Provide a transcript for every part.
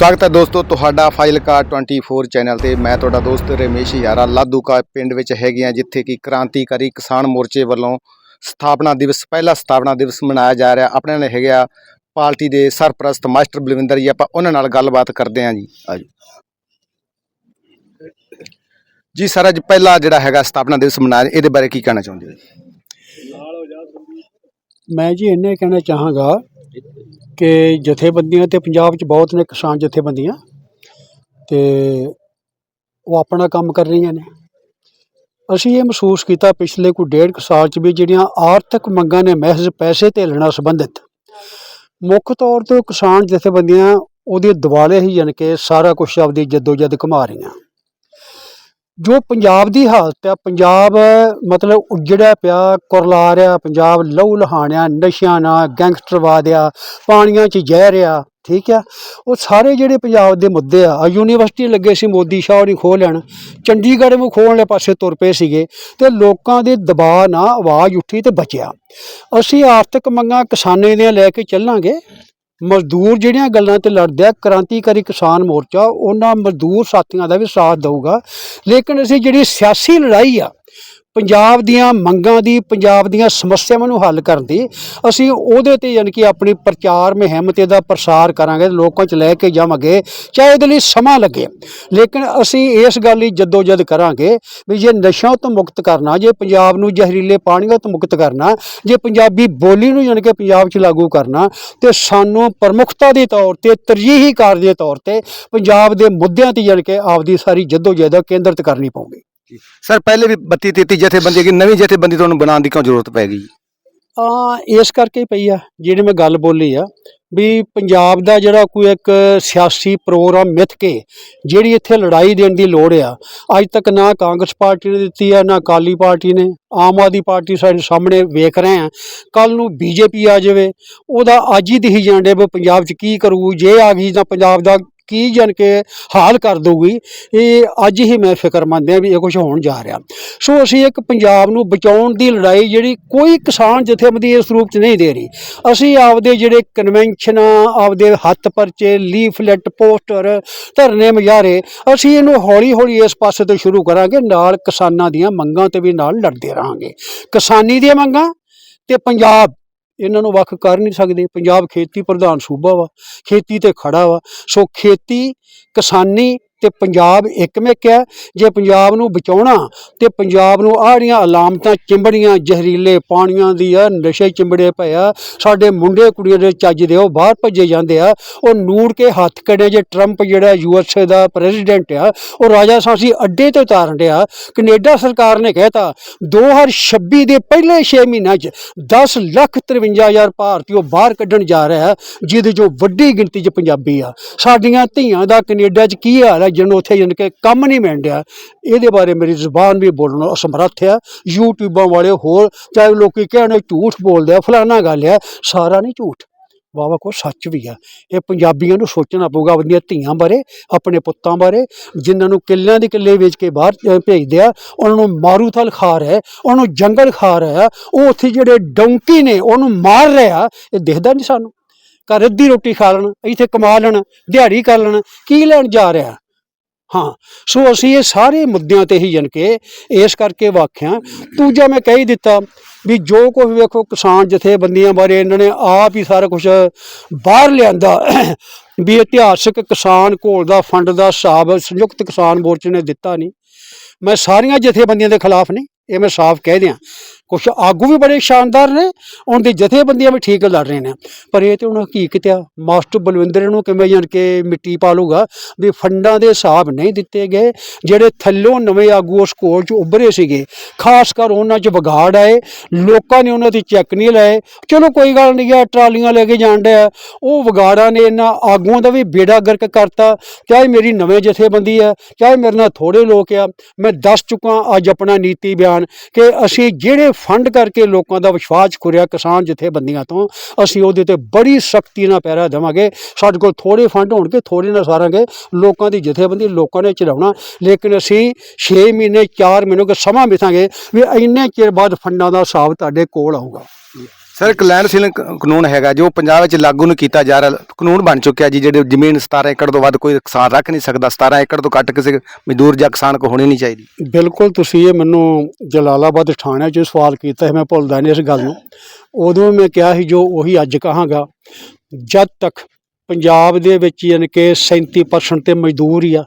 ਸਵਾਗਤ ਹੈ ਦੋਸਤੋ, ਤੁਹਾਡਾ ਫਾਈਲਕਾ 24 ਚੈਨਲ ਤੇ। ਮੈਂ ਤੁਹਾਡਾ ਦੋਸਤ ਰਮੇਸ਼ ਯਾਰਾ। ਲਾਧੂਕਾ ਪਿੰਡ ਵਿੱਚ ਹੈਗੇ ਆ ਜਿੱਥੇ ਕਿ ਕ੍ਰਾਂਤੀਕਾਰੀ ਕਿਸਾਨ ਮੋਰਚੇ ਵੱਲੋਂ ਸਥਾਪਨਾ ਦਿਵਸ, ਪਹਿਲਾ ਸਥਾਪਨਾ ਦਿਵਸ ਮਨਾਇਆ ਜਾ ਰਿਹਾ। ਆਪਣੇ ਨਾਲ ਹੈਗੇ ਆ ਪਾਰਟੀ ਦੇ ਸਰਪ੍ਰਸਤ ਮਾਸਟਰ ਬਲਵਿੰਦਰ ਜੀ। ਆਪਾਂ ਉਹਨਾਂ ਨਾਲ ਗੱਲਬਾਤ ਕਰਦੇ ਹਾਂ ਜੀ। ਆਜੋ। ਜੀ ਸਰ, ਅੱਜ ਪਹਿਲਾ ਜਿਹੜਾ ਹੈਗਾ ਸਥਾਪਨਾ ਦਿਵਸ ਮਨਾਇਆ। ਇਹਦੇ ਬਾਰੇ ਕੀ ਕਹਿਣਾ ਚਾਹੁੰਦੇ ਹੋ? ਮੈਂ ਜੀ ਇੰਨੇ ਕਹਿਣਾ ਚਾਹਾਂਗਾ ਕਿ ਜਥੇਬੰਦੀਆਂ ਤੇ ਪੰਜਾਬ 'ਚ ਬਹੁਤ ਨੇ ਕਿਸਾਨ ਜਥੇਬੰਦੀਆਂ ਤੇ ਉਹ ਆਪਣਾ ਕੰਮ ਕਰ ਰਹੀਆਂ ਨੇ। ਅਸੀਂ ਇਹ ਮਹਿਸੂਸ ਕੀਤਾ ਪਿਛਲੇ ਕੋਈ ਡੇਢ ਕੁ ਸਾਲ 'ਚ ਵੀ ਜਿਹੜੀਆਂ ਆਰਥਿਕ ਮੰਗਾਂ ਨੇ ਮਹਿਜ਼ ਪੈਸੇ ਤੇ ਲੈਣਾ ਸੰਬੰਧਿਤ, ਮੁੱਖ ਤੌਰ ਤੇ ਕਿਸਾਨ ਜਥੇਬੰਦੀਆਂ ਉਹਦੇ ਦਿਵਾਲੇ ਹੀ ਜਾਣੀ ਕਿ ਸਾਰਾ ਕੁਝ ਆਪਦੀ ਜਦੋਜਦ ਘੁਮਾ ਰਹੀਆਂ। ਜੋ ਪੰਜਾਬ ਦੀ ਹਾਲਤ ਹੈ ਪੰਜਾਬ, ਮਤਲਬ ਉੱਜੜਿਆ ਪਿਆ ਕੁਰਲਾ ਰਿਹਾ ਪੰਜਾਬ ਲਹੂ ਲਹਾਣਿਆ, ਨਸ਼ਿਆਂ ਨਾਲ ਗੈਂਗਸਟਰਵਾਦ ਆ, ਪਾਣੀਆਂ 'ਚ ਜ਼ਹਿਰ ਆ, ਠੀਕ ਆ। ਉਹ ਸਾਰੇ ਜਿਹੜੇ ਪੰਜਾਬ ਦੇ ਮੁੱਦੇ ਆ ਯੂਨੀਵਰਸਿਟੀ ਲੱਗੇ ਸੀ ਮੋਦੀ ਸ਼ਾਹ ਨਹੀਂ ਖੋਹ ਲੈਣ ਚੰਡੀਗੜ੍ਹ ਨੂੰ ਖੋਹਣ ਵਾਲੇ ਪਾਸੇ ਤੁਰ ਪਏ ਸੀਗੇ ਤੇ ਲੋਕਾਂ ਦੇ ਦਬਾਅ ਨਾਲ ਆਵਾਜ਼ ਉੱਠੀ ਤੇ ਬਚਿਆ। ਅਸੀਂ ਆਰਥਿਕ ਮੰਗਾਂ ਕਿਸਾਨਾਂ ਦੀਆਂ ਲੈ ਕੇ ਚੱਲਾਂਗੇ। ਮਜ਼ਦੂਰ ਜਿਹੜੀਆਂ ਗੱਲਾਂ ਤੇ ਲੜਦੇ ਆ, ਕ੍ਰਾਂਤੀਕਾਰੀ ਕਿਸਾਨ ਮੋਰਚਾ, ਉਹਨਾਂ ਮਜ਼ਦੂਰ ਸਾਥੀਆਂ ਦਾ ਵੀ ਸਾਥ ਦਊਗਾ। ਲੇਕਿਨ ਅਸੀਂ ਜਿਹੜੀ ਸਿਆਸੀ ਲੜਾਈ ਆ ਪੰਜਾਬ ਦੀਆਂ ਮੰਗਾਂ ਦੀ, ਪੰਜਾਬ ਦੀਆਂ ਸਮੱਸਿਆਵਾਂ ਨੂੰ ਹੱਲ ਕਰਨ ਦੀ, ਅਸੀਂ ਉਹਦੇ ਤੇ ਯਾਨੀ ਕਿ ਆਪਣੀ ਪ੍ਰਚਾਰ ਮੁਹਿੰਮ ਤੇ ਦਾ ਪ੍ਰਸਾਰ ਕਰਾਂਗੇ ਲੋਕਾਂ 'ਚ ਲੈ ਕੇ ਜਾਵਾਂਗੇ, ਚਾਹੇ ਇਹਦੇ ਲਈ ਸਮਾਂ ਲੱਗੇ। ਲੇਕਿਨ ਅਸੀਂ ਇਸ ਗੱਲ ਲਈ ਜਦੋਜਦ ਕਰਾਂਗੇ ਵੀ ਜੇ ਨਸ਼ਿਆਂ ਤੋਂ ਮੁਕਤ ਕਰਨਾ, ਜੇ ਪੰਜਾਬ ਨੂੰ ਜ਼ਹਿਰੀਲੇ ਪਾਣੀਆਂ ਤੋਂ ਮੁਕਤ ਕਰਨਾ, ਜੇ ਪੰਜਾਬੀ ਬੋਲੀ ਨੂੰ ਯਾਨੀ ਕਿ ਪੰਜਾਬ 'ਚ ਲਾਗੂ ਕਰਨਾ, ਤੇ ਸਾਨੂੰ ਪ੍ਰਮੁੱਖਤਾ ਦੇ ਤੌਰ ਤੇ, ਤਰਜੀਹੀ ਕਾਰ ਦੇ ਤੌਰ ਤੇ ਪੰਜਾਬ ਦੇ ਮੁੱਦਿਆਂ ਤੇ ਯਾਨੀ ਕਿ ਆਪਦੀ ਸਾਰੀ ਜਦੋਜਹਿਦ ਕੇਂਦਰਿਤ ਕਰਨੀ ਪਊਗੀ। ਸਰ, ਪਹਿਲੇ ਵੀ 32 33 ਜਥੇਬੰਦੀ ਕਿ ਨਵੀਂ ਜਥੇਬੰਦੀ ਤੁਹਾਨੂੰ ਬਣਾਉਣ ਦੀ ਕਿਉਂ ਜ਼ਰੂਰਤ ਪੈ ਗਈ? ਆ ਇਸ ਕਰਕੇ ਪਈ ਆ, ਜਿਹੜੀ ਮੈਂ ਗੱਲ ਬੋਲੀ ਆ, ਵੀ ਪੰਜਾਬ ਦਾ ਜਿਹੜਾ ਕੋਈ ਇੱਕ ਸਿਆਸੀ ਪ੍ਰੋਗਰਾਮ ਮਿੱਥ ਕੇ, ਜਿਹੜੀ ਇੱਥੇ ਲੜਾਈ ਦੇਣ ਦੀ ਲੋੜ ਆ, ਅੱਜ ਤੱਕ ਨਾ ਕਾਂਗਰਸ ਪਾਰਟੀ ਨੇ ਦਿੱਤੀ ਆ, ਨਾ ਅਕਾਲੀ ਪਾਰਟੀ ਨੇ, ਆਮ ਆਦਮੀ ਪਾਰਟੀ ਸਾਡੇ ਸਾਹਮਣੇ ਵੇਖ ਰਹੇ ਆ ਕੱਲ ਨੂੰ ਬੀਜੇਪੀ ਆ ਜਾਵੇ, ਉਹਦਾ ਅੱਜ ਹੀ ਦਿਖੀ ਜਾਂਦੇ ਵੀ ਪੰਜਾਬ 'ਚ ਕੀ ਕਰੂ, ਜੇ ਆ ਗਈ ਤਾਂ ਪੰਜਾਬ ਦਾ ਕੀ ਜਨ ਕੇ ਹਾਲ ਕਰ ਦਊਗੀ, ਇਹ ਅੱਜ ਹੀ ਮੈਂ ਫਿਕਰਮੰਦ ਹਾਂ ਵੀ ਇਹ ਕੁਝ ਹੋਣ ਜਾ ਰਿਹਾ। ਸੋ ਅਸੀਂ ਇੱਕ ਪੰਜਾਬ ਨੂੰ ਬਚਾਉਣ ਦੀ ਲੜਾਈ ਜਿਹੜੀ ਕੋਈ ਕਿਸਾਨ ਜਥੇਬੰਦੀ ਇਸ ਰੂਪ 'ਚ ਨਹੀਂ ਦੇ ਰਹੀ। ਅਸੀਂ ਆਪਦੇ ਜਿਹੜੇ ਕਨਵੈਨਸ਼ਨਾਂ ਆਪਦੇ ਹੱਥ ਪਰਚੇ ਲੀਫਲੈਟ ਪੋਸਟਰ, ਧਰਨੇ ਮੁਜ਼ਾਹਰੇ ਅਸੀਂ ਇਹਨੂੰ ਹੌਲੀ ਹੌਲੀ ਇਸ ਪਾਸੇ ਤੋਂ ਸ਼ੁਰੂ ਕਰਾਂਗੇ, ਨਾਲ ਕਿਸਾਨਾਂ ਦੀਆਂ ਮੰਗਾਂ ਤੇ ਵੀ ਨਾਲ ਲੜਦੇ ਰਹਾਂਗੇ। ਕਿਸਾਨੀ ਦੀਆਂ ਮੰਗਾਂ ਤੇ ਪੰਜਾਬ ਇਹਨਾਂ ਨੂੰ ਵੱਖ ਕਰ ਨਹੀਂ ਸਕਦੇ। ਪੰਜਾਬ ਖੇਤੀ ਪ੍ਰਧਾਨ ਸੂਬਾ ਵਾ, ਖੇਤੀ ਤੇ ਖੜਾ ਵਾ। ਸੋ ਖੇਤੀ ਕਿਸਾਨੀ ਤੇ ਪੰਜਾਬ ਇੱਕ ਮਿਕ ਹੈ। ਜੇ ਪੰਜਾਬ ਨੂੰ ਬਚਾਉਣਾ ਤੇ ਪੰਜਾਬ ਨੂੰ ਆਹ ਅਲਾਮਤਾਂ ਚਿੰਬੜੀਆਂ, ਜ਼ਹਿਰੀਲੇ ਪਾਣੀਆਂ ਦੀ ਆ, ਨਸ਼ੇ ਚਿੰਬੜੇ ਪਏ ਆ, ਸਾਡੇ ਮੁੰਡੇ ਕੁੜੀਆਂ ਦੇ ਚੱਜ ਦੇ ਉਹ ਬਾਹਰ ਭੱਜੇ ਜਾਂਦੇ ਆ, ਉਹ ਨੂੜ ਕੇ ਹੱਥ ਕੱਢੇ ਜੇ ਟਰੰਪ ਜਿਹੜਾ ਯੂਐਸਏ ਦਾ ਪ੍ਰੈਜ਼ੀਡੈਂਟ ਆ, ਉਹ ਰਾਜਾ ਸਾਂਸੀ ਅੱਡੇ ਤੇ ਉਤਾਰਨ ਡਿਆ। ਕੈਨੇਡਾ ਸਰਕਾਰ ਨੇ ਕਹਿਤਾ 2026 ਦੇ ਪਹਿਲੇ 6 ਮਹੀਨਿਆਂ 'ਚ 10 ਲੱਖ 53000 ਭਾਰਤੀ ਉਹ ਬਾਹਰ ਕੱਢਣ ਜਾ ਰਿਹਾ, ਜਿਹਦੇ ਚੋਂ ਵੱਡੀ ਗਿਣਤੀ 'ਚ ਪੰਜਾਬੀ ਆ। ਸਾਡੀਆਂ ਧੀਆਂ ਦਾ ਕੈਨੇਡਾ 'ਚ ਕੀ ਹਾਲ ਹੈ ਜਿਹਨੂੰ ਉੱਥੇ ਜਾਣ ਕੇ ਕੰਮ ਨਹੀਂ ਮਿਲ ਰਿਹਾ ਇਹਦੇ ਬਾਰੇ ਮੇਰੀ ਜ਼ੁਬਾਨ ਵੀ ਬੋਲਣ ਅਸਮਰੱਥ ਆ। ਯੂਟਿਊਬਾਂ ਵਾਲੇ ਹੋਰ, ਚਾਹੇ ਲੋਕੀ ਕਹਿਣ ਝੂਠ ਬੋਲਦੇ ਆ ਫਲਾਣਾ ਗੱਲ ਆ, ਸਾਰਾ ਨਹੀਂ ਝੂਠ। ਵਾਵਾ ਕੋ ਸੱਚ ਵੀ ਆ। ਇਹ ਪੰਜਾਬੀਆਂ ਨੂੰ ਸੋਚਣਾ ਪਊਗਾ ਆਪਣੀਆਂ ਧੀਆਂ ਬਾਰੇ, ਆਪਣੇ ਪੁੱਤਾਂ ਬਾਰੇ, ਜਿਨ੍ਹਾਂ ਨੂੰ ਕਿੱਲਿਆਂ ਦੇ ਕਿੱਲੇ ਵੇਚ ਕੇ ਬਾਹਰ ਭੇਜਦੇ ਆ। ਉਹਨਾਂ ਨੂੰ ਮਾਰੂਥਲ ਖਾ ਰਿਹਾ, ਉਹਨਾਂ ਨੂੰ ਜੰਗਲ ਖਾ ਰਿਹਾ ਉਹ ਉੱਥੇ ਜਿਹੜੇ ਡੌਂਕੀ ਨੇ, ਉਹਨੂੰ ਮਾਰ ਰਿਹਾ ਇਹ ਦਿਖਦਾ ਨਹੀਂ ਸਾਨੂੰ। ਘਰ ਅੱਧੀ ਰੋਟੀ ਖਾ ਲੈਣ, ਇੱਥੇ ਕਮਾ ਲੈਣ, ਦਿਹਾੜੀ ਕਰ ਲੈਣ, ਕੀ ਲੈਣ ਜਾ ਰਿਹਾ? ਹਾਂ, ਸੋ ਅਸੀਂ ਇਹ ਸਾਰੇ ਮੁੱਦਿਆਂ ਤੇ ਹੀ ਜਨ ਕੇ ਇਸ ਕਰਕੇ ਵਾਖਿਆ ਦੂਜਾ ਮੈਂ ਕਹਿ ਹੀ ਦਿੱਤਾ ਵੀ ਜੋ ਕੁਝ ਵੇਖੋ ਕਿਸਾਨ ਜਥੇਬੰਦੀਆਂ ਬਾਰੇ ਇਹਨਾਂ ਨੇ ਆਪ ਹੀ ਸਾਰਾ ਕੁਝ ਬਾਹਰ ਲਿਆਂਦਾ, ਵੀ ਇਤਿਹਾਸਕ ਕਿਸਾਨ ਘੋਲ ਦਾ, ਫੰਡ ਦਾ ਹਿਸਾਬ ਸੰਯੁਕਤ ਕਿਸਾਨ ਮੋਰਚੇ ਨੇ ਦਿੱਤਾ ਨਹੀਂ। ਮੈਂ ਸਾਰੀਆਂ ਜਥੇਬੰਦੀਆਂ ਦੇ ਖਿਲਾਫ ਨਹੀਂ, ਇਹ ਮੈਂ ਸਾਫ਼ ਕਹਿ ਦਿਆਂ। ਕੁਝ ਆਗੂ ਵੀ ਬੜੇ ਸ਼ਾਨਦਾਰ ਨੇ, ਉਹਨਾਂ ਦੀ ਜਥੇਬੰਦੀਆਂ ਵੀ ਠੀਕ ਲੜ ਰਹੇ ਨੇ। ਪਰ ਇਹ ਤੇ ਹੁਣ ਹਕੀਕਤ ਆ, ਮਾਸਟਰ ਬਲਵਿੰਦਰ ਨੂੰ ਕਿਵੇਂ ਜਾਣ ਕੇ ਮਿੱਟੀ ਪਾ ਲੂਗਾ ਵੀ ਫੰਡਾਂ ਦੇ ਹਿਸਾਬ ਨਹੀਂ ਦਿੱਤੇ ਗਏ, ਜਿਹੜੇ ਥੱਲੋਂ ਨਵੇਂ ਆਗੂ ਉਸ ਕੋਲ ਚ ਉੱਭਰੇ ਸੀਗੇ, ਖਾਸ ਕਰ ਉਹਨਾਂ ਚ ਵਿਗਾੜ ਆਏ, ਲੋਕਾਂ ਨੇ ਉਹਨਾਂ 'ਤੇ ਚੈੱਕ ਨਹੀਂ ਲਏ। ਚਲੋ ਕੋਈ ਗੱਲ ਨਹੀਂ ਆ ਟਰਾਲੀਆਂ ਲੈ ਕੇ ਜਾਣ ਡਿਆ। ਉਹ ਵਿਗਾੜਾਂ ਨੇ ਇਹਨਾਂ ਆਗੂਆਂ ਦਾ ਵੀ ਬੇੜਾ ਗਰਕ ਕਰਤਾ। ਚਾਹੇ ਮੇਰੀ ਨਵੇਂ ਜਥੇਬੰਦੀ ਆ, ਚਾਹੇ ਮੇਰੇ ਨਾਲ ਥੋੜੇ ਲੋਕ ਆ, ਮੈਂ ਦੱਸ ਚੁੱਕਾ ਅੱਜ ਆਪਣਾ ਨੀਤੀ ਬਿਆਨ ਕਿ ਅਸੀਂ ਜਿਹੜੇ ਫੰਡ ਕਰਕੇ ਲੋਕਾਂ ਦਾ ਵਿਸ਼ਵਾਸ ਖੁਰਿਆ ਕਿਸਾਨ ਜਥੇਬੰਦੀਆਂ ਤੋਂ, ਅਸੀਂ ਉਹਦੇ ਤੇ ਬੜੀ ਸਖਤੀ ਨਾਲ ਪੈਰਾ ਦੇਵਾਂਗੇ। ਸਾਡੇ ਕੋਲ ਥੋੜੇ ਫੰਡ ਹੋਣਗੇ ਥੋੜੇ ਨਾਲ ਸਾਰਾਂਗੇ। ਲੋਕਾਂ ਦੀ ਜਥੇਬੰਦੀ ਲੋਕਾਂ ਨੇ ਚਲਾਉਣਾ ਲੇਕਿਨ ਅਸੀਂ 6 ਮਹੀਨੇ 4 ਮਹੀਨੇ ਕੋ ਸਮਾਂ ਮਿਥਾਂਗੇ ਵੀ ਇੰਨੇ ਚਿਰ ਬਾਅਦ ਫੰਡਾਂ ਦਾ ਹਿਸਾਬ ਤੁਹਾਡੇ ਕੋਲ ਆਊਗਾ। ਸਰ, ਇੱਕ ਲੈਂਡ ਸੀਲਿੰਗ ਕ- ਕਾਨੂੰਨ ਹੈਗਾ, ਜੋ ਪੰਜਾਬ ਵਿੱਚ ਲਾਗੂ ਨਹੀਂ ਕੀਤਾ ਜਾ ਰਿਹਾ। ਕਾਨੂੰਨ ਬਣ ਚੁੱਕਿਆ ਜੀ, ਜਿਹੜੇ ਜ਼ਮੀਨ 17 ਏਕੜ ਤੋਂ ਵੱਧ ਕੋਈ ਕਿਸਾਨ ਰੱਖ ਨਹੀਂ ਸਕਦਾ। 17 ਏਕੜ ਤੋਂ ਘੱਟ ਕਿਸੇ ਮਜ਼ਦੂਰ ਜਾਂ ਕਿਸਾਨ ਕੋ ਹੋਣੀ ਨਹੀਂ ਚਾਹੀਦੀ। ਬਿਲਕੁਲ, ਤੁਸੀਂ ਇਹ ਮੈਨੂੰ ਜਲਾਲਾਬਾਦ ਥਾਣੇ 'ਚ ਸਵਾਲ ਕੀਤਾ ਸੀ, ਮੈਂ ਭੁੱਲਦਾ ਨਹੀਂ ਇਸ ਗੱਲ ਨੂੰ। ਉਦੋਂ ਮੈਂ ਕਿਹਾ ਸੀ, ਜੋ ਉਹੀ ਅੱਜ ਕਹਾਂਗਾ, ਜਦ ਤੱਕ ਪੰਜਾਬ ਦੇ ਵਿੱਚ ਯਾਨੀ ਕਿ 37% ਤੇ ਮਜ਼ਦੂਰ ਹੀ ਆ,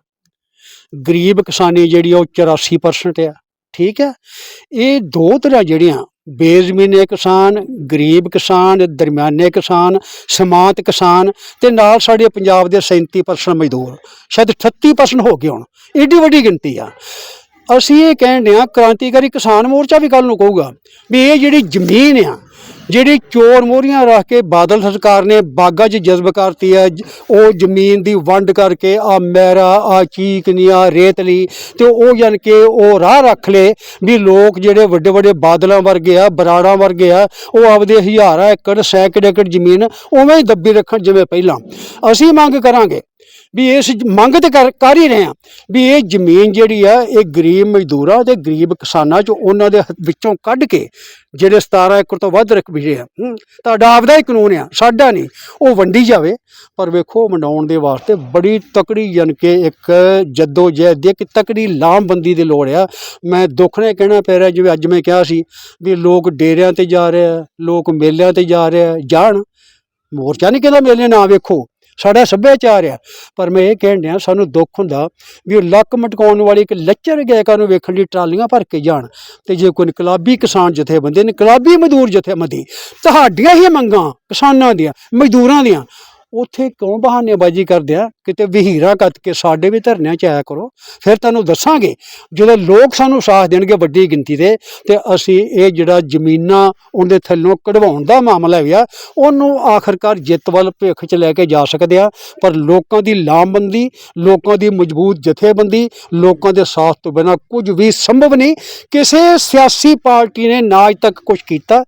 ਗਰੀਬ ਕਿਸਾਨੀ ਜਿਹੜੀ ਆ, ਉਹ 84% ਆ। ਠੀਕ ਹੈ? ਇਹ ਦੋ ਤਰ੍ਹਾਂ ਜਿਹੜੀਆਂ, ਬੇਜ਼ਮੀਨੇ ਕਿਸਾਨ, ਗਰੀਬ ਕਿਸਾਨ, ਦਰਮਿਆਨੇ ਕਿਸਾਨ, ਸਮਾਂਤ ਕਿਸਾਨ ਤੇ ਨਾਲ ਸਾਡੇ ਪੰਜਾਬ ਦੇ 37% ਮਜ਼ਦੂਰ। ਸ਼ਾਇਦ 38% ਹੋ ਗਏ ਹੁਣ। ਏਡੀ ਵੱਡੀ ਗਿਣਤੀ ਆ। ਅਸੀਂ ਇਹ ਕਹਿਣ ਡਿਆ ਕ੍ਰਾਂਤੀਕਾਰੀ ਕਿਸਾਨ ਮੋਰਚਾ ਵੀ ਕੱਲ ਨੂੰ ਕਹੂਗਾ ਵੀ ਇਹ ਜਿਹੜੀ ਜ਼ਮੀਨ ਆ ਜਿਹੜੀ ਚੋਰ ਮੋਹਰੀਆਂ ਰੱਖ ਕੇ ਬਾਦਲ ਸਰਕਾਰ ਨੇ ਬਾਗਾ 'ਚ ਜਜ਼ਬ ਕਰਤੀ ਹੈ ਉਹ ਜ਼ਮੀਨ ਦੀ ਵੰਡ ਕਰਕੇ ਆ ਮੈਰਾ ਆ ਚੀਕਨੀਆਂ, ਰੇਤਲੀ ਤੇ ਉਹ ਯਾਨੀ ਕਿ ਉਹ ਰਾਹ ਰੱਖ ਲਏ ਵੀ ਲੋਕ ਜਿਹੜੇ ਵੱਡੇ ਵੱਡੇ ਬਾਦਲਾਂ ਵਰਗੇ ਆ, ਬਰਾੜਾਂ ਵਰਗੇ ਆ, ਉਹ ਆਪਦੇ ਹਜ਼ਾਰਾਂ ਏਕੜ, ਸੈਂਕੜੇ ਏਕੜ ਜ਼ਮੀਨ ਉਵੇਂ ਹੀ ਦੱਬੀ ਰੱਖਣ ਜਿਵੇਂ ਪਹਿਲਾਂ। ਅਸੀਂ ਮੰਗ ਕਰਾਂਗੇ ਵੀ ਇਸ ਮੰਗ ਤੇ ਕਰ ਕਰ ਹੀ ਰਹੇ ਆ ਵੀ ਇਹ ਜ਼ਮੀਨ ਜਿਹੜੀ ਆ, ਇਹ ਗਰੀਬ ਮਜ਼ਦੂਰਾਂ ਤੇ ਗਰੀਬ ਕਿਸਾਨਾਂ ਚ ਉਹਨਾਂ ਦੇ ਵਿੱਚੋਂ ਕੱਢ ਕੇ ਜਿਹੜੇ 17 ਏਕੜ ਤੋਂ ਵੱਧ ਰਕਬੇ ਆ ਤੁਹਾਡਾ ਆਪਦਾ ਹੀ ਕਾਨੂੰਨ ਆ, ਸਾਡਾ ਨਹੀਂ, ਉਹ ਵੰਡੀ ਜਾਵੇ। ਪਰ ਵੇਖੋ ਵੰਡਾਉਣ ਦੇ ਵਾਸਤੇ ਬੜੀ ਤਕੜੀ ਯਾਨੀ ਕਿ ਇੱਕ ਜੱਦੋ ਜਹਿਦ ਦੀ, ਇੱਕ ਤਕੜੀ ਲਾਮਬੰਦੀ ਦੀ ਲੋੜ ਆ। ਮੈਂ ਦੁੱਖ ਨੇ ਕਹਿਣਾ ਪੈ ਰਿਹਾ, ਜਿਵੇਂ ਅੱਜ ਮੈਂ ਕਿਹਾ ਸੀ ਵੀ ਲੋਕ ਡੇਰਿਆਂ ਤੇ ਜਾ ਰਹੇ ਆ, ਲੋਕ ਮੇਲਿਆਂ ਤੇ ਜਾ ਰਹੇ ਆ, ਜਾਣ। ਮੋਰਚਾ ਨਹੀਂ ਕਹਿੰਦਾ ਮੇਲੇ ਨਾ ਵੇਖੋ। ਸਾਡਾ ਸੱਭਿਆਚਾਰ ਆ। ਪਰ ਮੈਂ ਇਹ ਕਹਿਣ ਡਿਆ, ਸਾਨੂੰ ਦੁੱਖ ਹੁੰਦਾ ਵੀ ਉਹ ਲੱਕ ਮਟਕਾਉਣ ਵਾਲੀ ਇੱਕ ਲੱਚਰ ਗਾਇਕਾ ਨੂੰ ਵੇਖਣ ਲਈ ਟਰਾਲੀਆਂ ਭਰ ਕੇ ਜਾਣ ਤੇ ਜੇ ਕੋਈ ਇਨਕਲਾਬੀ ਕਿਸਾਨ ਜਥੇਬੰਦੀ, ਇਨਕਲਾਬੀ ਮਜ਼ਦੂਰ ਜਥੇਬੰਦੀ, ਤੁਹਾਡੀਆਂ ਹੀ ਮੰਗਾਂ ਕਿਸਾਨਾਂ ਦੀਆਂ, ਮਜ਼ਦੂਰਾਂ ਦੀਆਂ, ਉੱਥੇ ਕਿਉਂ ਬਹਾਨੇਬਾਜ਼ੀ ਕਰਦੇ ਆ? ਕਿਤੇ ਵਹੀਰਾ ਕੱਤ ਕੇ ਸਾਡੇ ਵੀ ਧਰਨਿਆਂ 'ਚ ਆਇਆ ਕਰੋ, ਫਿਰ ਤੁਹਾਨੂੰ ਦੱਸਾਂਗੇ। ਜਦੋਂ ਲੋਕ ਸਾਨੂੰ ਸਾਥ ਦੇਣਗੇ ਵੱਡੀ ਗਿਣਤੀ ਦੇ, ਤੇ ਅਸੀਂ ਇਹ ਜਿਹੜਾ ਜ਼ਮੀਨਾਂ ਉਹਦੇ ਥੱਲੋਂ ਕਢਵਾਉਣ ਦਾ ਮਾਮਲਾ ਵੀ ਆ, ਉਹਨੂੰ ਆਖਰਕਾਰ ਜਿੱਤ ਵੱਲ ਭਿੱਖ 'ਚ ਲੈ ਕੇ ਜਾ ਸਕਦੇ ਆ। ਪਰ ਲੋਕਾਂ ਦੀ ਲਾਮਬੰਦੀ, ਲੋਕਾਂ ਦੀ ਮਜ਼ਬੂਤ ਜਥੇਬੰਦੀ, ਲੋਕਾਂ ਦੇ ਸਾਥ ਤੋਂ ਬਿਨਾਂ ਕੁਝ ਵੀ ਸੰਭਵ ਨਹੀਂ। ਕਿਸੇ ਸਿਆਸੀ ਪਾਰਟੀ ਨੇ ਨਾ ਅੱਜ ਤੱਕ ਕੁਝ ਕੀਤਾ,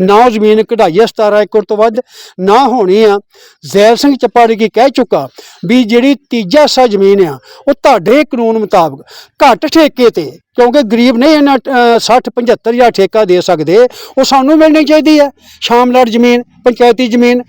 ਨਾ ਜ਼ਮੀਨ ਕਢਾਈ ਹੈ 17 ਏਕੜ ਤੋਂ ਵੱਧ, ਨਾ ਹੋਣੀ ਆ। ਜ਼ੈਲ ਸਿੰਘ ਚੱਪਾੜੀ ਕੀ ਕਹਿ ਚੁੱਕਾ ਵੀ ਜਿਹੜੀ ਤੀਜਾ ਹਿੱਸਾ ਜ਼ਮੀਨ ਆ ਉਹ ਤੁਹਾਡੇ ਕਾਨੂੰਨ ਮੁਤਾਬਕ ਘੱਟ ਠੇਕੇ ਤੇ ਕਿਉਂਕਿ ਗਰੀਬ ਨਹੀਂ ਇਹਨਾਂ 60 75 ਹਜ਼ਾਰ ਠੇਕਾ ਦੇ ਸਕਦੇ, ਉਹ ਸਾਨੂੰ ਮਿਲਣੀ ਚਾਹੀਦੀ ਹੈ। ਸ਼ਾਮਲਾਟ ਜ਼ਮੀਨ, ਪੰਚਾਇਤੀ ਜ਼ਮੀਨ,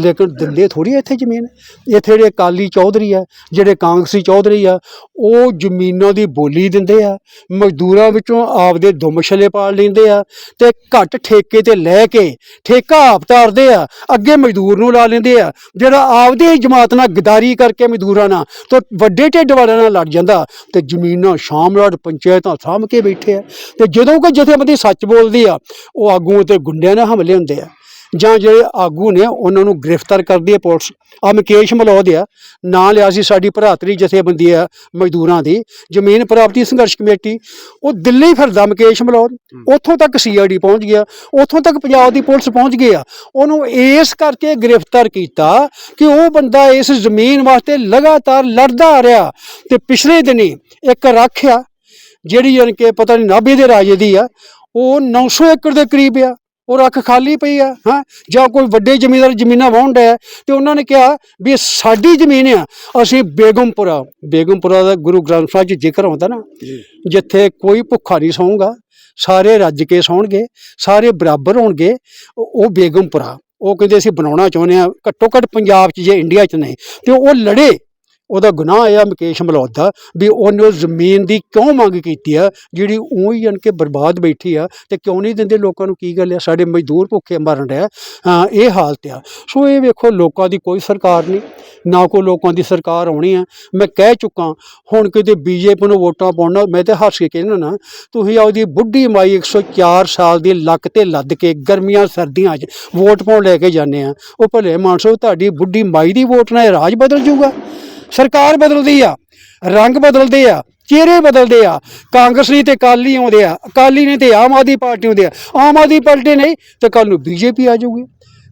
ਲੇਕਿਨ ਦਿੰਦੇ ਥੋੜੀ ਇੱਥੇ ਜ਼ਮੀਨ। ਇੱਥੇ ਜਿਹੜੇ ਅਕਾਲੀ ਚੌਧਰੀ ਆ ਜਿਹੜੇ ਕਾਂਗਰਸੀ ਚੌਧਰੀ ਆ ਉਹ ਜ਼ਮੀਨਾਂ ਦੀ ਬੋਲੀ ਦਿੰਦੇ ਆ, ਮਜ਼ਦੂਰਾਂ ਵਿੱਚੋਂ ਆਪਦੇ ਦੁਮਛਲੇ ਪਾਲ ਲੈਂਦੇ ਆ ਤੇ ਘੱਟ ਠੇਕੇ ਤੇ ਲੈ ਕੇ ਠੇਕਾ ਆਪ ਤਾਰਦੇ ਆ, ਅੱਗੇ ਮਜ਼ਦੂਰ ਨੂੰ ਲਾ ਲੈਂਦੇ ਆ। ਜਿਹੜਾ ਆਪਦੇ ਜਮਾਤ ਨਾਲ ਗਦਾਰੀ ਕਰਕੇ ਮਜ਼ਦੂਰਾਂ ਨਾਲ, ਤੋਂ ਵੱਡੇ ਢਿੱਡ ਵਾਲਿਆਂ ਨਾਲ ਲੜ ਜਾਂਦਾ ਤੇ ਜ਼ਮੀਨਾਂ ਸ਼ਾਮਲਾਟ ਪੰਚਾਇਤਾਂ ਸਾਂਭ ਕੇ ਬੈਠੇ ਆ। ਤੇ ਜਦੋਂ ਕੋਈ ਜਥੇਬੰਦੀ ਸੱਚ ਬੋਲਦੀ ਆ ਉਹ ਆਗੂ ਤੇ ਗੁੰਡਿਆਂ ਨਾਲ ਹਮਲੇ ਹੁੰਦੇ ਆ। ਜਾਂ ਜਿਹੜੇ ਆਗੂ ਨੇ ਉਹਨਾਂ ਨੂੰ ਗ੍ਰਿਫਤਾਰ ਕਰਦੀ ਹੈ ਪੁਲਿਸ। ਆ ਮੁਕੇਸ਼ ਮਲੌਦ ਆ। ਨਾਂ ਲਿਆ ਸੀ ਸਾਡੀ ਭਰਾਤਰੀ ਜਥੇਬੰਦੀ ਆ ਮਜ਼ਦੂਰਾਂ ਦੀ। ਜ਼ਮੀਨ ਪ੍ਰਾਪਤੀ ਸੰਘਰਸ਼ ਕਮੇਟੀ। ਉਹ ਦਿੱਲੀ ਫਿਰਦਾ ਮੁਕੇਸ਼ ਮਲੌਦ। ਉੱਥੋਂ ਤੱਕ ਸੀਆਈਡੀ ਪਹੁੰਚ ਗਿਆ। ਉੱਥੋਂ ਤੱਕ ਪੰਜਾਬ ਦੀ ਪੁਲਿਸ ਪਹੁੰਚ ਗਈ ਆ। ਉਹਨੂੰ ਇਸ ਕਰਕੇ ਗ੍ਰਿਫਤਾਰ ਕੀਤਾ ਕਿ ਉਹ ਬੰਦਾ ਇਸ ਜ਼ਮੀਨ ਵਾਸਤੇ ਲਗਾਤਾਰ ਲੜਦਾ ਆ ਰਿਹਾ। ਤੇ ਪਿਛਲੇ ਦਿਨੀ ਇੱਕ ਰੱਖਿਆ ਜਿਹੜੀ ਯਾਨੀ ਕਿ ਪਤਾ ਨਹੀਂ ਨਾਭੇ ਦੇ ਰਾਜੇ ਦੀ ਆ ਉਹ 900 ਏਕੜ ਦੇ ਕਰੀਬ ਆ ਉਹ ਰੱਖ ਖਾਲੀ ਪਈ ਆ ਹਾਂ? ਜਾਂ ਕੋਈ ਵੱਡੇ ਜ਼ਮੀਨਦਾਰ ਜ਼ਮੀਨਾਂ ਵਾਹੁੰਦਾ ਹੈ ਤੇ ਉਹਨਾਂ ਨੇ ਕਿਹਾ ਵੀ ਸਾਡੀ ਜ਼ਮੀਨ ਆ ਅਸੀਂ ਬੇਗਮਪੁਰਾ ਬੇਗਮਪੁਰਾ ਦਾ ਗੁਰੂ ਗ੍ਰੰਥ ਸਾਹਿਬ 'ਚ ਜ਼ਿਕਰ ਹੁੰਦਾ ਨਾ ਜਿੱਥੇ ਕੋਈ ਭੁੱਖਾ ਨਹੀਂ ਸੌਂਗਾ ਸਾਰੇ ਰੱਜ ਕੇ ਸੌਣਗੇ ਸਾਰੇ ਬਰਾਬਰ ਹੋਣਗੇ ਉਹ ਉਹ ਬੇਗਮਪੁਰਾ ਉਹ ਕਹਿੰਦੇ ਅਸੀਂ ਬਣਾਉਣਾ ਚਾਹੁੰਦੇ ਆ ਘੱਟੋ ਘੱਟ ਪੰਜਾਬ 'ਚ ਜੇ ਇੰਡੀਆ 'ਚ ਨਹੀਂ ਤੇ ਉਹ ਲੜੇ। ਉਹਦਾ ਗੁਨਾਹ ਆ ਮੁਕੇਸ਼ ਮਲੌਦ ਦਾ ਵੀ ਉਹਨੇ ਉਹ ਜ਼ਮੀਨ ਦੀ ਕਿਉਂ ਮੰਗ ਕੀਤੀ ਆ, ਜਿਹੜੀ ਉਹੀ ਜਾਣ ਕਿ ਬਰਬਾਦ ਬੈਠੀ ਆ ਤੇ ਕਿਉਂ ਨਹੀਂ ਦਿੰਦੇ ਲੋਕਾਂ ਨੂੰ ਕੀ ਗੱਲ ਆ, ਸਾਡੇ ਮਜ਼ਦੂਰ ਭੁੱਖੇ ਮਰਨ ਰਿਹਾ ਹਾਂ, ਇਹ ਹਾਲਤ ਆ। ਸੋ ਇਹ ਵੇਖੋ ਲੋਕਾਂ ਦੀ ਕੋਈ ਸਰਕਾਰ ਨਹੀਂ, ਨਾ ਕੋਈ ਲੋਕਾਂ ਦੀ ਸਰਕਾਰ ਆਉਣੀ ਆ। ਮੈਂ ਕਹਿ ਚੁੱਕਾ, ਹੁਣ ਕਿਤੇ ਬੀਜੇਪੀ ਨੂੰ ਵੋਟਾਂ ਪਾਉਣਾ ਮੈਂ ਤੇ ਹੱਸ ਕੇ ਕਹਿਣਾ ਨਾ, ਤੁਸੀਂ ਆਪਦੀ ਬੁੱਢੀ ਮਾਈ 104 ਸਾਲ ਦੀ ਲੱਕ ਤੇ ਲੱਦ ਕੇ ਗਰਮੀਆਂ ਸਰਦੀਆਂ 'ਚ ਵੋਟ ਪਾਉਣ ਲੈ ਕੇ ਜਾਂਦੇ ਆ। ਉਹ ਭਲੇ ਮਾਨਸੋ, ਤੁਹਾਡੀ ਬੁੱਢੀ ਮਾਈ ਦੀ ਵੋਟ ਨਾਲ ਰਾਜ ਬਦਲ ਜਾਊਗਾ। ਸਰਕਾਰ ਬਦਲਦੀ ਆ, ਰੰਗ ਬਦਲਦੇ ਆ, ਚਿਹਰੇ ਬਦਲਦੇ ਆ, ਕਾਂਗਰਸੀ ਤੇ ਅਕਾਲੀ ਆਉਂਦੇ ਆ, ਅਕਾਲੀ ਨੇ ਤੇ ਆਮ ਆਦਮੀ ਪਾਰਟੀ ਆਉਂਦੇ ਆ, ਆਮ ਆਦਮੀ ਪਾਰਟੀ ਨਹੀਂ ਤੇ ਕੱਲ ਨੂੰ ਬੀਜੇਪੀ ਆ ਜਾਊਗੀ।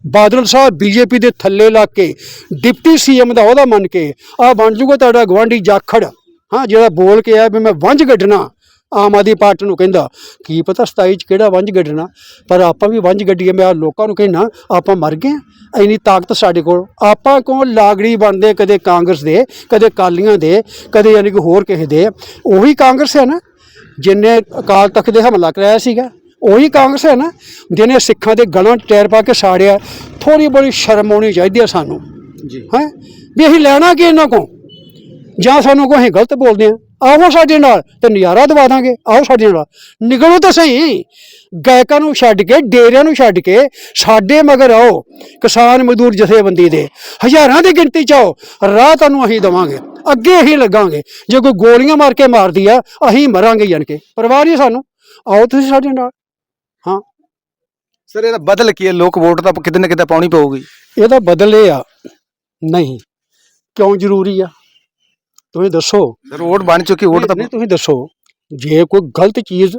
ਬਾਦਲ ਸਾਹਿਬ ਬੀਜੇਪੀ ਦੇ ਥੱਲੇ ਲੱਗ ਕੇ, ਡਿਪਟੀ ਸੀਐਮ ਦਾ ਉਹਦਾ ਮੰਨ ਕੇ ਆ ਬਣ ਜੂਗਾ ਤੁਹਾਡਾ ਗਵਾਂਢੀ ਜਾਖੜ। ਹਾਂ, ਜਿਹੜਾ ਬੋਲ ਕੇ ਆ ਵੀ ਮੈਂ ਵੰਜ ਗੱਡਣਾ ਆਮ ਆਦਮੀ ਪਾਰਟੀ ਨੂੰ ਕਹਿੰਦਾ ਕੀ ਪਤਾ 27 ਚ ਕਿਹੜਾ ਵੰਜ ਗੱਡਣਾ। ਪਰ ਆਪਾਂ ਵੀ ਵੰਜ ਗੱਡੀਏ ਮੈਂ ਲੋਕਾਂ ਨੂੰ ਕਹਿਣਾ ਆਪਾਂ ਮਰ ਗਏ। ਇੰਨੀ ਤਾਕਤ ਸਾਡੇ ਕੋਲ। ਆਪਾਂ ਕੋਲ ਲਾਗੜੀ ਬਣਦੇ ਕਦੇ ਕਾਂਗਰਸ ਦੇ ਕਦੇ ਕਾਲੀਆਂ ਦੇ ਕਦੇ ਯਾਨੀ ਕਿ ਹੋਰ ਕਿਸੇ ਦੇ। ਉਹੀ ਕਾਂਗਰਸ ਹੈ ਨਾ ਜਿੰਨੇ ਅਕਾਲ ਤਖਤ ਦੇ ਹਮਲਾ ਕਰਾਇਆ ਸੀਗਾ ਉਹੀ ਕਾਂਗਰਸ ਹੈ ਨਾ ਜਿਹਨੇ ਸਿੱਖਾਂ ਦੇ ਗਲਾਂ 'ਚ ਟਾਇਰ ਪਾ ਕੇ ਸਾੜਿਆ। ਥੋੜੀ ਬੜੀ ਸ਼ਰਮ ਆਉਣੀ ਚਾਹੀਦੀ ਹੈ ਸਾਨੂੰ। ਜੀ। ਹੈ? ਵੀ ਅਸੀਂ ਲੈਣਾ ਕੀ ਇਹਨਾਂ ਕੋਲ? ਜਾਂ ਸਾਨੂੰ ਕੋਈ ਅਸੀਂ ਗਲਤ ਬੋਲਦੇ ਆ ਆਓ ਸਾਡੇ ਨਾਲ ਤੇ ਨਜ਼ਾਰਾ ਦਵਾ ਦਾਂਗੇ ਆਓ ਸਾਡੇ ਨਾਲ। ਨਿਕਲੋ ਤਾਂ ਸਹੀ। ਗਾਇਕਾਂ ਨੂੰ ਛੱਡ ਕੇ ਡੇਰਿਆਂ ਨੂੰ ਛੱਡ ਕੇ ਸਾਡੇ ਮਗਰ ਆਓ ਕਿਸਾਨ ਮਜ਼ਦੂਰ ਜਥੇਬੰਦੀ ਦੇ। ਹਜ਼ਾਰਾਂ ਦੀ ਗਿਣਤੀ ਚ ਆਓ ਰਾਹ ਤੁਹਾਨੂੰ ਅਸੀਂ ਦਵਾਂਗੇ। ਅੱਗੇ ਅਸੀਂ ਲੱਗਾਂਗੇ। ਜੇ ਕੋਈ ਗੋਲੀਆਂ ਮਾਰ ਕੇ ਮਾਰਦੀ ਆ ਅਸੀਂ ਮਰਾਂਗੇ ਜਾਣ ਕੇ। ਪਰਿਵਾਰ ਹੀ ਸਾਨੂੰ। ਆਓ ਤੁਸੀਂ ਸਾਡੇ ਨਾਲ। ਸਰ ਇਹਦਾ ਬਦਲ ਕੀ ਹੈ? ਲੋਕ ਵੋਟ ਤਾਂ ਕਿਤੇ ਨਾ ਕਿਤੇ ਪਾਉਣੀ ਪਊਗੀ। ਇਹਦਾ ਬਦਲ ਇਹ ਆ ਨਹੀਂ। ਕਿਉਂ ਜ਼ਰੂਰੀ ਆ? ਤੁਸੀਂ ਦੱਸੋ। ਸਰ ਵੋਟ ਬਣ ਚੁੱਕੀ ਵੋਟ ਤਾਂ ਨਹੀਂ ਤੁਸੀਂ ਦੱਸੋ। ਜੇ ਕੋਈ ਗਲਤ ਚੀਜ਼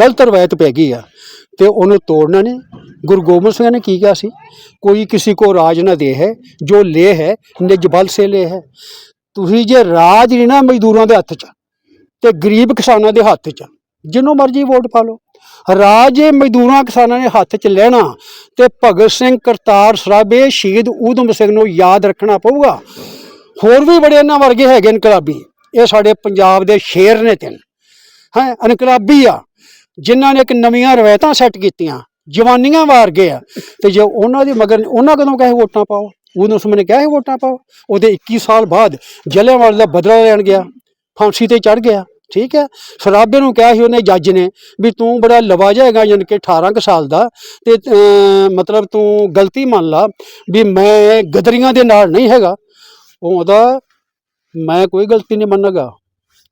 ਗਲਤ ਰਵਾਇਤ ਪੈ ਗਈ ਆ ਤੇ ਉਹਨੂੰ ਤੋੜਨਾ ਨਹੀਂ। ਗੁਰੂ ਗੋਬਿੰਦ ਸਿੰਘ ਨੇ ਕੀ ਕਿਹਾ ਸੀ? ਕੋਈ ਕਿਸੇ ਕੋ ਰਾਜ ਨਾ ਦੇ ਹੈ ਜੋ ਲੈ ਹੈ ਨਿਜ ਬਲ ਸੇ ਲੈ ਹੈ ਤੁਸੀਂ ਜੇ ਰਾਜ ਨਹੀਂ ਨਾ ਮਜ਼ਦੂਰਾਂ ਦੇ ਹੱਥ 'ਚ ਤੇ ਗਰੀਬ ਕਿਸਾਨਾਂ ਦੇ ਹੱਥ 'ਚ ਜਿਹਨੂੰ ਮਰਜ਼ੀ ਵੋਟ ਪਾ ਲਓ। ਰਾਜ ਇਹ ਮਜ਼ਦੂਰਾਂ ਕਿਸਾਨਾਂ ਨੇ ਹੱਥ 'ਚ ਲੈਣਾ ਤੇ ਭਗਤ ਸਿੰਘ ਕਰਤਾਰ ਸਰਾਭੇ ਸ਼ਹੀਦ ਊਧਮ ਸਿੰਘ ਨੂੰ ਯਾਦ ਰੱਖਣਾ ਪਊਗਾ। ਹੋਰ ਵੀ ਬੜੇ ਇਹਨਾਂ ਵਰਗੇ ਹੈਗੇ ਇਨਕਲਾਬੀ। ਇਹ ਸਾਡੇ ਪੰਜਾਬ ਦੇ ਸ਼ੇਰ ਨੇ ਤਿੰਨ। ਹੈ, ਇਨਕਲਾਬੀ ਆ, ਜਿਨ੍ਹਾਂ ਨੇ ਇੱਕ ਨਵੀਆਂ ਰਵਾਇਤਾਂ ਸੈੱਟ ਕੀਤੀਆਂ, ਜਵਾਨੀਆਂ ਵਾਰ ਗਏ ਆ। ਤੇ ਜੇ ਉਹਨਾਂ ਦੇ ਮਗਰ, ਉਹਨਾਂ ਕਦੋਂ ਕਹੇ ਵੋਟਾਂ ਪਾਓ? ਉਦੋਂ ਉਸ ਨੇ ਕਿਹਾ ਵੋਟਾਂ ਪਾਓ? ਉਹਦੇ 21 ਸਾਲ ਬਾਅਦ ਜਲਿਆਂਵਾਲੇ ਦਾ ਬਦਲਾ ਲੈਣ ਗਿਆ, ਫਾਂਸੀ ਤੇ ਚੜ ਗਿਆ, ਠੀਕ ਹੈ? ਸਰਾਬੇ ਨੂੰ ਕਿਹਾ ਸੀ ਉਹਨੇ ਜੱਜ ਨੇ ਵੀ ਤੂੰ ਬੜਾ ਲਵਾਜਾ ਹੈਗਾ ਯਾਨੀ ਕਿ 18 ਕੁ ਸਾਲ ਦਾ ਤੇ ਮਤਲਬ ਤੂੰ ਗਲਤੀ ਮੰਨ ਲਾ ਵੀ ਮੈਂ ਗਦਰੀਆਂ ਦੇ ਨਾਲ ਨਹੀਂ ਹੈਗਾ। ਉਹ ਉਹਦਾ ਮੈਂ ਕੋਈ ਗਲਤੀ ਨਹੀਂ ਮੰਨਾਗਾ।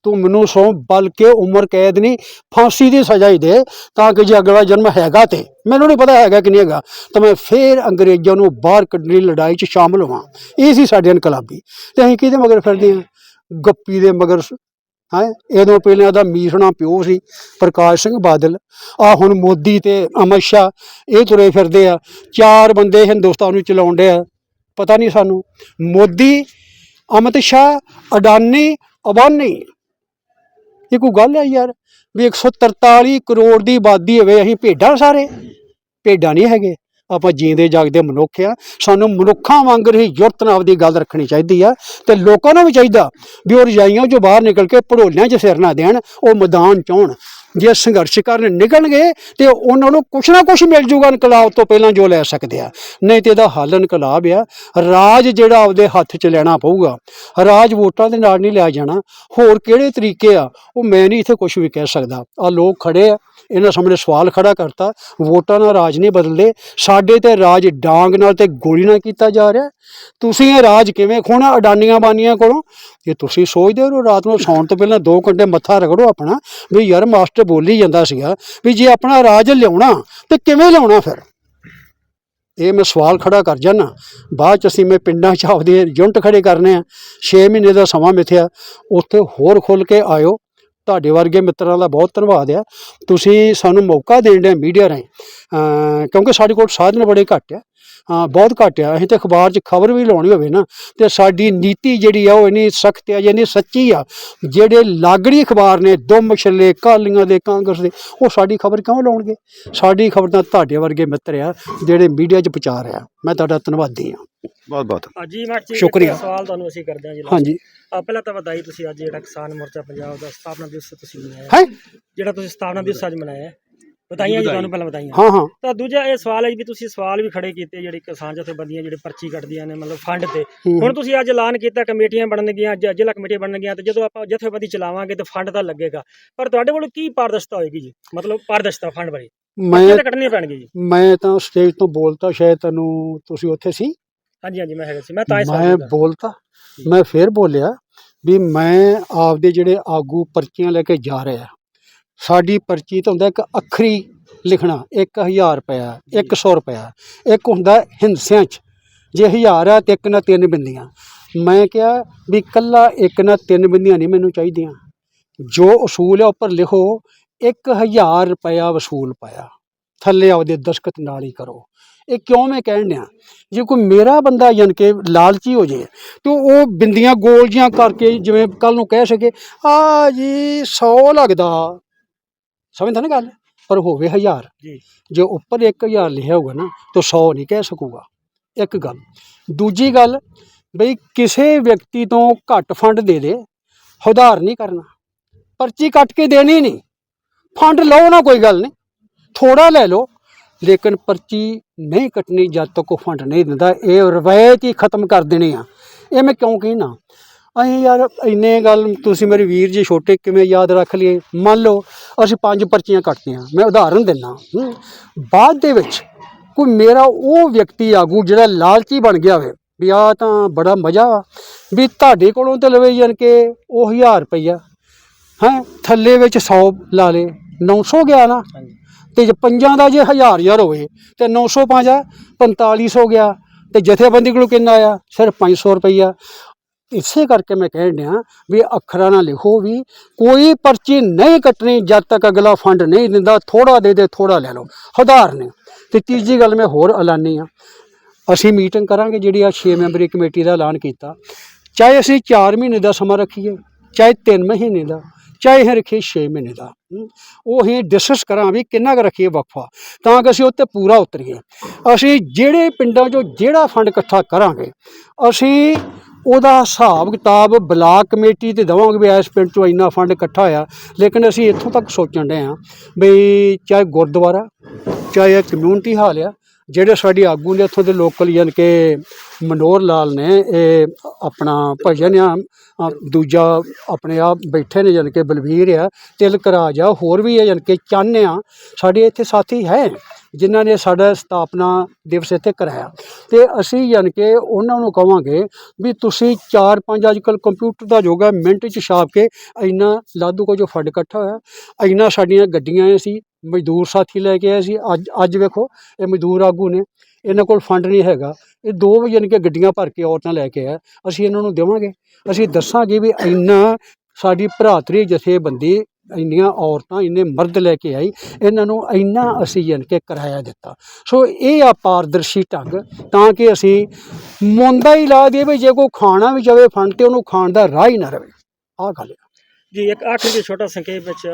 ਤੂੰ ਮੈਨੂੰ ਸੌ, ਬਲਕਿ ਉਮਰ ਕੈਦ ਨਹੀਂ, ਫਾਂਸੀ ਦੀ ਸਜ਼ਾ ਹੀ ਦੇ, ਤਾਂ ਕਿ ਜੇ ਅਗਲਾ ਜਨਮ ਹੈਗਾ ਤੇ, ਮੈਨੂੰ ਨਹੀਂ ਪਤਾ ਹੈਗਾ ਕਿ ਨਹੀਂ ਹੈਗਾ, ਤਾਂ ਮੈਂ ਫੇਰ ਅੰਗਰੇਜ਼ਾਂ ਨੂੰ ਬਾਹਰ ਕੱਢਣ ਦੀ ਲੜਾਈ 'ਚ ਸ਼ਾਮਲ ਹੋਵਾਂ। ਇਹ ਸੀ ਸਾਡੇ ਇਨਕਲਾਬੀ। ਤੇ ਅਸੀਂ ਕਿਹਦੇ ਮਗਰ ਫਿਰਦੇ ਹਾਂ? ਗੱਪੀ ਦੇ ਮਗਰ ਹੈ? ਇਹਦੋਂ ਪਹਿਲਾਂ ਦਾ ਮੀਸਣਾ ਪਿਓ ਸੀ, ਪ੍ਰਕਾਸ਼ ਸਿੰਘ ਬਾਦਲ। ਆ ਹੁਣ ਮੋਦੀ ਤੇ ਅਮਿਤ ਸ਼ਾਹ, ਇਹ ਤੁਰੇ ਫਿਰਦੇ ਆ। ਚਾਰ ਬੰਦੇ ਹਿੰਦੁਸਤਾਨ ਨੂੰ ਚਲਾਉਂਦੇ ਆ। ਪਤਾ ਨਹੀਂ ਸਾਨੂੰ। ਮੋਦੀ ਅਮਿਤ ਸ਼ਾਹ, ਅਡਾਨੀ, ਅਬਾਨੀ। ਇਹ ਕੋਈ ਗੱਲ ਹੈ ਯਾਰ ਵੀ 143 ਕਰੋੜ ਦੀ ਆਬਾਦੀ ਹੋਵੇ, ਅਸੀਂ ਭੇਡਾਂ ਸਾਰੇ। ਭੇਡਾਂ ਨਹੀਂ ਹੈਗੇ। ਆਪਾਂ ਜੀਂਦੇ ਜਾਗਦੇ ਮਨੁੱਖ ਆ। ਸਾਨੂੰ ਮਨੁੱਖਾਂ ਵਾਂਗ ਹੀ ਜੁਰਤ ਨਾਲ ਆਪਦੀ ਗੱਲ ਰੱਖਣੀ ਚਾਹੀਦੀ ਆ ਤੇ ਲੋਕਾਂ ਨੂੰ ਵੀ ਚਾਹੀਦਾ ਵੀ ਉਹ ਰਜਾਈਆਂ 'ਚੋਂ ਬਾਹਰ ਨਿਕਲ ਕੇ ਭੜੋਲਿਆਂ 'ਚ ਸਿਰ ਨਾ ਦੇਣ, ਉਹ ਮੈਦਾਨ 'ਚ ਆਉਣ। ਜੇ ਸੰਘਰਸ਼ ਕਰਨ ਨਿਕਲਣਗੇ ਤੇ ਉਹਨਾਂ ਨੂੰ ਕੁਛ ਨਾ ਕੁਛ ਮਿਲ ਜੂਗਾ ਇਨਕਲਾਬ ਤੋਂ ਪਹਿਲਾਂ ਜੋ ਲੈ ਸਕਦੇ ਆ। ਨਹੀਂ ਤੇ ਇਹਦਾ ਹੱਲ ਇਨਕਲਾਬ ਆ। ਰਾਜ ਜਿਹੜਾ ਆਪਦੇ ਹੱਥ 'ਚ ਲੈਣਾ ਪਊਗਾ। ਰਾਜ ਵੋਟਾਂ ਦੇ ਨਾਲ ਨਹੀਂ ਲਿਆ ਜਾਣਾ। ਹੋਰ ਕਿਹੜੇ ਤਰੀਕੇ ਆ? ਉਹ ਮੈਂ ਨਹੀਂ ਇੱਥੇ ਕੁਝ ਵੀ ਕਹਿ ਸਕਦਾ। ਆ ਲੋਕ ਖੜੇ ਆ। ਇਹਨਾਂ ਸਾਹਮਣੇ ਸਵਾਲ ਖੜਾ ਕਰਤਾ। ਵੋਟਾਂ ਨਾਲ ਰਾਜ ਨਹੀਂ ਬਦਲਦੇ। ਸਾਡੇ ਤੇ ਰਾਜ ਡਾਂਗ ਨਾਲ ਤੇ ਗੋਲੀ ਨਾਲ ਕੀਤਾ ਜਾ ਰਿਹਾ। ਤੁਸੀਂ ਇਹ ਰਾਜ ਕਿਵੇਂ ਖੋਣਾ ਅਡਾਨੀਆਂ ਬਾਨੀਆਂ ਕੋਲੋਂ? ਇਹ ਤੁਸੀਂ ਸੋਚਦੇ ਹੋ ਰਾਤ ਨੂੰ ਸੌਣ ਤੋਂ ਪਹਿਲਾਂ 2 ਘੰਟੇ ਮੱਥਾ ਰਗੜੋ ਆਪਣਾ। ਵੀ ਯਾਰ ਮਾਸਟਰ ਬੋਲੀ ਜਾਂਦਾ ਸੀਗਾ ਵੀ ਜੇ ਆਪਣਾ ਰਾਜ ਲਿਆਉਣਾ ਤੇ ਕਿਵੇਂ ਲਿਆਉਣਾ ਫਿਰ? ਇਹ ਮੈਂ ਸਵਾਲ ਖੜਾ ਕਰ ਜਾਣਾ ਬਾਅਦ ਚ ਅਸੀਂ ਮੈਂ ਪਿੰਡਾਂ ਚ ਆਪਦੇ ਯੂਨਿਟ ਖੜੇ ਕਰਨੇ ਆ। 6 ਮਹੀਨੇ ਦਾ ਸਮਾਂ ਮਿਥਿਆ। ਉੱਥੇ ਹੋਰ ਖੁੱਲ ਕੇ ਆਇਓ। ਤੁਹਾਡੇ ਵਰਗੇ ਮਿੱਤਰਾਂ ਦਾ ਬਹੁਤ ਧੰਨਵਾਦ ਆ। ਤੁਸੀਂ ਸਾਨੂੰ ਮੌਕਾ ਦੇਣ ਦੇ ਮੀਡੀਆ ਰਾਹੀਂ। ਕਿਉਂਕਿ ਸਾਡੇ ਕੋਲ ਸਾਧਨ ਬੜੇ ਘੱਟ ਆ। ਬਹੁਤ ਘੱਟ ਆ। ਅਸੀਂ ਤੇ ਅਖਬਾਰ 'ਚ ਖਬਰ ਵੀ ਲਾਉਣੀ ਹੋਵੇ ਨਾ ਤੇ ਸਾਡੀ ਨੀਤੀ ਜਿਹੜੀ ਆ ਉਹ ਇੰਨੀ ਸਖਤ ਆ ਇੰਨੀ ਸੱਚੀ ਆ ਜਿਹੜੇ ਲਾਗੜੀ ਅਖਬਾਰ ਨੇ ਦੁੰਮ ਛੱਲੇ ਕਾਲੀਆਂ ਦੇ ਕਾਂਗਰਸ ਦੇ ਉਹ ਸਾਡੀ ਖਬਰ ਕਿਉਂ ਲਾਉਣਗੇ? ਸਾਡੀ ਖਬਰ ਤਾਂ ਤੁਹਾਡੇ ਵਰਗੇ ਮਿੱਤਰ ਆ ਜਿਹੜੇ ਮੀਡੀਆ 'ਚ ਪ੍ਰਚਾਰ ਆ। ਮੈਂ ਤੁਹਾਡਾ ਧੰਨਵਾਦੀ ਆ। ਬਹੁਤ ਬਹੁਤ। ਹਾਂਜੀ ਮਾਚੀ ਸ਼ੁਕਰੀਆ। ਸਵਾਲ ਤੁਹਾਨੂੰ ਅਸੀਂ ਕਰਦੇ ਹਾਂ ਜੀ ਹਾਂਜੀ। ਆ ਪਹਿਲਾਂ ਤਾਂ ਵਧਾਈ ਤੁਸੀਂ ਅੱਜ ਜਿਹੜਾ ਕਿਸਾਨ ਮੋਰਚਾ ਪੰਜਾਬ ਦਾ ਸਥਾਪਨਾ ਦਿਵਸ ਤੁਸੀਂ ਮਨਾਇਆ। ਹੈ? ਜਿਹੜਾ ਤੁਸੀਂ ਸਥਾਪਨਾ ਦਿਵਸ ਅੱਜ ਮਨਾਇਆ। ਹੈ। ਵਧਾਈਆਂ ਜੀ ਤੁਹਾਨੂੰ ਪਹਿਲਾਂ ਵਧਾਈਆਂ ਹਾਂ ਹਾਂ। ਤਾਂ ਦੂਜਾ ਇਹ ਸਵਾਲ ਹੈ ਵੀ ਤੁਸੀਂ ਸਵਾਲ ਵੀ ਖੜੇ ਕੀਤੇ ਜਿਹੜੇ ਕਿਸਾਨ ਜਥੇਬੰਦੀਆਂ ਜਿਹੜੇ ਪਰਚੀ ਕੱਢਦੀਆਂ ਨੇ ਮਤਲਬ ਫੰਡ ਤੇ। ਹੁਣ ਤੁਸੀਂ ਅੱਜ ਐਲਾਨ ਕੀਤਾ ਕਮੇਟੀਆਂ ਬਣਨਗੀਆਂ ਜ਼ਿਲ੍ਹਾ ਕਮੇਟੀਆਂ ਬਣਨਗੀਆਂ ਤੇ ਜਦੋਂ ਆਪਾਂ ਜਥੇਬੰਦੀ ਚਲਾਵਾਂਗੇ ਤੇ ਫੰਡ ਤਾਂ ਲੱਗੇਗਾ। ਪਰ ਤੁਹਾਡੇ ਕੋਲ ਕੀ ਪਾਰਦਰਸ਼ਤਾ ਹੋਏਗੀ ਜੀ? ਮਤਲਬ ਪਾਰਦਰਸ਼ਤਾ ਫੰਡ ਬਾਰੇ। ਮੈਂ ਕੱਢਣੀਆਂ ਪੈਣਗੀਆਂ ਜੀ। ਮੈਂ ਤਾਂ ਸਟੇਜ ਤੋਂ ਬੋਲਤਾ ਸ਼ਾਇਦ ਤੈਨੂੰ ਤੁਸੀਂ ਉੱਥੇ ਸੀ? ਹਾਂਜੀ ਹਾਂਜੀ ਮੈਂ ਹੈਗਾ ਸੀ। ਮੈਂ ਤਾਂ ਸਵਾਲ ਮੈਂ। ਬੋਲਤਾ। ਮੈਂ ਫੇਰ ਬੋਲਿਆ ਵੀ ਮੈਂ ਆਪਦੇ ਜਿਹੜੇ ਆਗੂ ਪਰਚੀਆਂ ਲੈ ਕੇ ਜਾ ਰਿਹਾ। ਸਾਡੀ ਪਰਚੀ ਤਾਂ ਹੁੰਦਾ ਇੱਕ ਅੱਖਰੀ ਲਿਖਣਾ 1000 ਰੁਪਇਆ 100 ਰੁਪਇਆ। ਇੱਕ ਹੁੰਦਾ ਹਿੰਸਿਆਂ 'ਚ ਜੇ ਹਜ਼ਾਰ ਆ ਤੇ ਇੱਕ ਨਾਲ ਤਿੰਨ ਬਿੰਦੀਆਂ। ਮੈਂ ਕਿਹਾ ਵੀ ਕੱਲਾ ਇੱਕ ਨਾਲ ਤਿੰਨ ਬਿੰਦੀਆਂ ਨਹੀਂ ਮੈਨੂੰ ਚਾਹੀਦੀਆਂ। ਜੋ ਅਸੂਲ ਹੈ ਉੱਪਰ ਲਿਖੋ 1000 ਰੁਪਇਆ ਵਸੂਲ ਪਾਇਆ। ਥੱਲੇ ਆਪਦੇ ਦਸਖਤ ਨਾਲ ਹੀ ਕਰੋ। ਇਹ ਕਿਉਂ ਮੈਂ ਕਹਿਣ ਡਿਆ? ਜੇ ਕੋਈ ਮੇਰਾ ਬੰਦਾ ਯਾਨੀ ਕਿ ਲਾਲਚੀ ਹੋ ਜੇ ਤੇ ਉਹ ਬਿੰਦੀਆਂ ਗੋਲ ਜੀਆਂ ਕਰਕੇ ਜਿਵੇਂ ਕੱਲ ਨੂੰ ਕਹਿ ਸਕੇ ਆ ਜੀ 100 ਲੱਗਦਾ। ਸਮਝਦਾ ਨਾ ਗੱਲ? ਪਰ ਹੋਵੇ ਹਜ਼ਾਰ। ਜੀ। ਜੇ ਉੱਪਰ 1000 ਲਿਖਿਆ ਹੋਊਗਾ ਨਾ ਤਾਂ 100 ਨਹੀਂ ਕਹਿ ਸਕੂਗਾ। ਇੱਕ ਗੱਲ। ਦੂਜੀ ਗੱਲ ਬਈ ਕਿਸੇ ਵਿਅਕਤੀ ਤੋਂ ਘੱਟ ਫੰਡ ਦੇ ਦੇ ਉਧਾਰ ਨਹੀਂ ਕਰਨਾ। ਪਰਚੀ ਕੱਟ ਕੇ ਦੇਣੀ ਨਹੀਂ। ਫੰਡ ਲਓ ਨਾ ਕੋਈ ਗੱਲ ਨਹੀਂ। ਥੋੜਾ ਲੈ ਲਓ। ਲੇਕਿਨ ਪਰਚੀ ਨਹੀਂ ਕੱਟਣੀ ਜਦ ਤੱਕ ਉਹ ਫੰਡ ਨਹੀਂ ਦਿੰਦਾ ਇਹ ਰਵਾਇਤ ਹੀ ਖਤਮ ਕਰ ਦੇਣੀ ਆ। ਇਹ ਮੈਂ ਕਿਉਂ ਕਹਿਣਾ? ਅਸੀਂ ਯਾਰ ਇੰਨੇ ਗੱਲ ਤੁਸੀਂ ਮੇਰੇ ਵੀਰ ਜੀ ਛੋਟੇ ਕਿਵੇਂ ਯਾਦ ਰੱਖ ਲਈਏ? ਮੰਨ ਲਓ ਅਸੀਂ ਪੰਜ ਪਰਚੀਆਂ ਕੱਟਦੀਆਂ ਮੈਂ ਉਦਾਹਰਨ ਦਿੰਦਾ। ਬਾਅਦ ਦੇ ਵਿੱਚ ਕੋਈ ਮੇਰਾ ਉਹ ਵਿਅਕਤੀ ਆਗੂ ਜਿਹੜਾ ਲਾਲਚੀ ਬਣ ਗਿਆ ਹੋਵੇ ਵੀ ਆ ਤਾਂ ਬੜਾ ਮਜ਼ਾ ਵਾ ਵੀ ਤੁਹਾਡੇ ਕੋਲੋਂ ਤੇ ਲਵੇ ਜਾਨ ਕੇ ਉਹ 1000 ਰੁਪਈਆ। ਹੈ ਥੱਲੇ ਵਿੱਚ 100 ਲਾ ਲੇ 900 ਗਿਆ ਨਾ। ਤੇ ਜੇ ਪੰਜਾਂ ਦਾ ਜੇ ਹਜ਼ਾਰ ਹਜ਼ਾਰ ਹੋਵੇ ਤੇ 900 ਪੰਜਾ 4500 ਗਿਆ ਤੇ ਜਥੇਬੰਦੀ ਕੋਲ ਕਿੰਨਾ ਆਇਆ? ਸਿਰਫ 500 ਰੁਪਈਆ। ਇਸੇ ਕਰਕੇ ਮੈਂ ਕਹਿਣ ਡਿਆ ਵੀ ਅੱਖਰਾਂ ਨਾਲ ਲਿਖੋ ਵੀ ਕੋਈ ਪਰਚੀ ਨਹੀਂ ਕੱਟਣੀ ਜਦ ਤੱਕ ਅਗਲਾ ਫੰਡ ਨਹੀਂ ਦਿੰਦਾ ਥੋੜਾ ਦੇ ਦੇ ਥੋੜਾ ਲੈ ਲਓ। ਹਜ਼ਾਰ ਨੇ। ਤੇ ਤੀਜੀ ਗੱਲ ਮੈਂ ਹੋਰ ਐਲਾਨੀ ਆ। ਅਸੀਂ ਮੀਟਿੰਗ ਕਰਾਂਗੇ ਜਿਹੜੀ ਆ 6 ਮੈਂਬਰੀ ਕਮੇਟੀ ਦਾ ਐਲਾਨ ਕੀਤਾ। ਚਾਹੇ ਅਸੀਂ 4 ਮਹੀਨੇ ਦਾ ਸਮਾਂ ਰੱਖੀਏ, ਚਾਹੇ 3 ਮਹੀਨੇ ਦਾ, ਚਾਹੇ ਅਸੀਂ ਰੱਖੀਏ 6 ਮਹੀਨੇ ਦਾ। ਉਹ ਅਸੀਂ ਡਿਸਕਸ ਕਰਾਂ ਵੀ ਕਿੰਨਾ ਕੁ ਰੱਖੀਏ ਵਕਫਾ, ਤਾਂ ਕਿ ਅਸੀਂ ਉੱਤੇ ਪੂਰਾ ਉਤਰੀਏ। ਅਸੀਂ ਜਿਹੜੇ ਪਿੰਡਾਂ 'ਚੋਂ ਜਿਹੜਾ ਫੰਡ ਇਕੱਠਾ ਕਰਾਂਗੇ, ਅਸੀਂ ਉਹਦਾ ਹਿਸਾਬ ਕਿਤਾਬ ਬਲਾਕ ਕਮੇਟੀ ਤੇ ਦੇਵਾਂਗੇ ਵੀ ਇਸ ਪਿੰਡ 'ਚੋਂ ਇੰਨਾ ਫੰਡ ਇਕੱਠਾ ਹੋਇਆ। ਲੇਕਿਨ ਅਸੀਂ ਇੱਥੋਂ ਤੱਕ ਸੋਚਣ ਡਏ ਹਾਂ ਵੀ ਚਾਹੇ ਗੁਰਦੁਆਰਾ, ਚਾਹੇ ਕਮਿਊਨਿਟੀ ਹਾਲ ਆ, ਜਿਹੜੇ ਸਾਡੇ ਆਗੂ ਨੇ ਇੱਥੋਂ ਦੇ ਲੋਕਲ ਯਾਨੀ ਕਿ ਮਨੋਹਰ ਲਾਲ ਨੇ, ਇਹ ਆਪਣਾ ਭਜਨ ਆ ਦੂਜਾ ਆਪਣੇ ਆ ਬੈਠੇ ਨੇ ਯਾਨੀ ਕਿ ਬਲਵੀਰ ਆ, ਤਿਲਕ ਰਾਜ ਆ, ਹੋਰ ਵੀ ਆ ਯਾਨੀ ਕਿ ਚੰਨ ਆ। ਸਾਡੇ ਇੱਥੇ ਸਾਥੀ ਹੈ। ਜਿਨ੍ਹਾਂ ਨੇ ਸਾਡਾ ਸਥਾਪਨਾ ਦਿਵਸ ਇੱਥੇ ਕਰਾਇਆ। ਤੇ ਅਸੀਂ ਯਾਨੀ ਕਿ ਉਹਨਾਂ ਨੂੰ ਕਵਾਂਗੇ ਵੀ ਤੁਸੀਂ ਚਾਰ ਪੰਜ ਅੱਜ ਕੱਲ੍ਹ ਕੰਪਿਊਟਰ ਦਾ ਯੁੱਗ ਹੈ, ਮਿੰਟ 'ਚ ਛਾਪ ਕੇ ਇੰਨਾ ਲਾਦੂ ਕੋ ਜੋ ਫੰਡ ਇਕੱਠਾ ਹੋਇਆ, ਇੰਨਾ ਸਾਡੀਆਂ ਗੱਡੀਆਂ ਆਏ ਸੀ, ਮਜ਼ਦੂਰ ਸਾਥੀ ਲੈ ਕੇ ਆਏ ਸੀ, ਅੱਜ ਅੱਜ ਵੇਖੋ, ਇਹ ਮਜ਼ਦੂਰ ਆਗੂ ਨੇ, ਇਹਨਾਂ ਕੋਲ ਫੰਡ ਨਹੀਂ ਹੈਗਾ। ਇਹ ਦੋ ਯਾਨੀ ਕਿ ਗੱਡੀਆਂ ਭਰ ਕੇ ਔਰਤਾਂ ਲੈ ਕੇ ਆ ਅਸੀਂ ਇਹਨਾਂ ਨੂੰ ਦੇਵਾਂਗੇ। ਅਸੀਂ ਦੱਸਾਂਗੇ ਵੀ ਇੰਨਾ ਸਾਡੀ ਭਰਾਤਰੀ ਜਥੇਬੰਦੀ ਇੰਨੀਆਂ ਔਰਤਾਂ ਇੰਨੇ ਮਰਦ ਲੈ ਕੇ ਆਈ ਇਹਨਾਂ ਨੂੰ ਇੰਨਾ ਅਸੀਂ ਯਾਨੀ ਕਿ ਕਿਰਾਇਆ ਦਿੱਤਾ। ਸੋ ਇਹ ਆ ਪਾਰਦਰਸ਼ੀ ਢੰਗ ਤਾਂ ਕਿ ਅਸੀਂ ਮੁੰਦਾ ਹੀ ਲਾ ਦਈਏ ਵੀ ਜੇ ਕੋਈ ਖਾਣਾ ਵੀ ਜਾਵੇ ਫੰਡ ਤੇ ਉਹਨੂੰ ਖਾਣ ਦਾ ਰਾਹ ਹੀ ਨਾ ਰਵੇ। ਆਹ ਗੱਲ ਆ। ਜੀ ਇੱਕ ਆਖਰੀ ਜੀ ਛੋਟਾ ਸੰਖੇਪ ਵਿੱਚ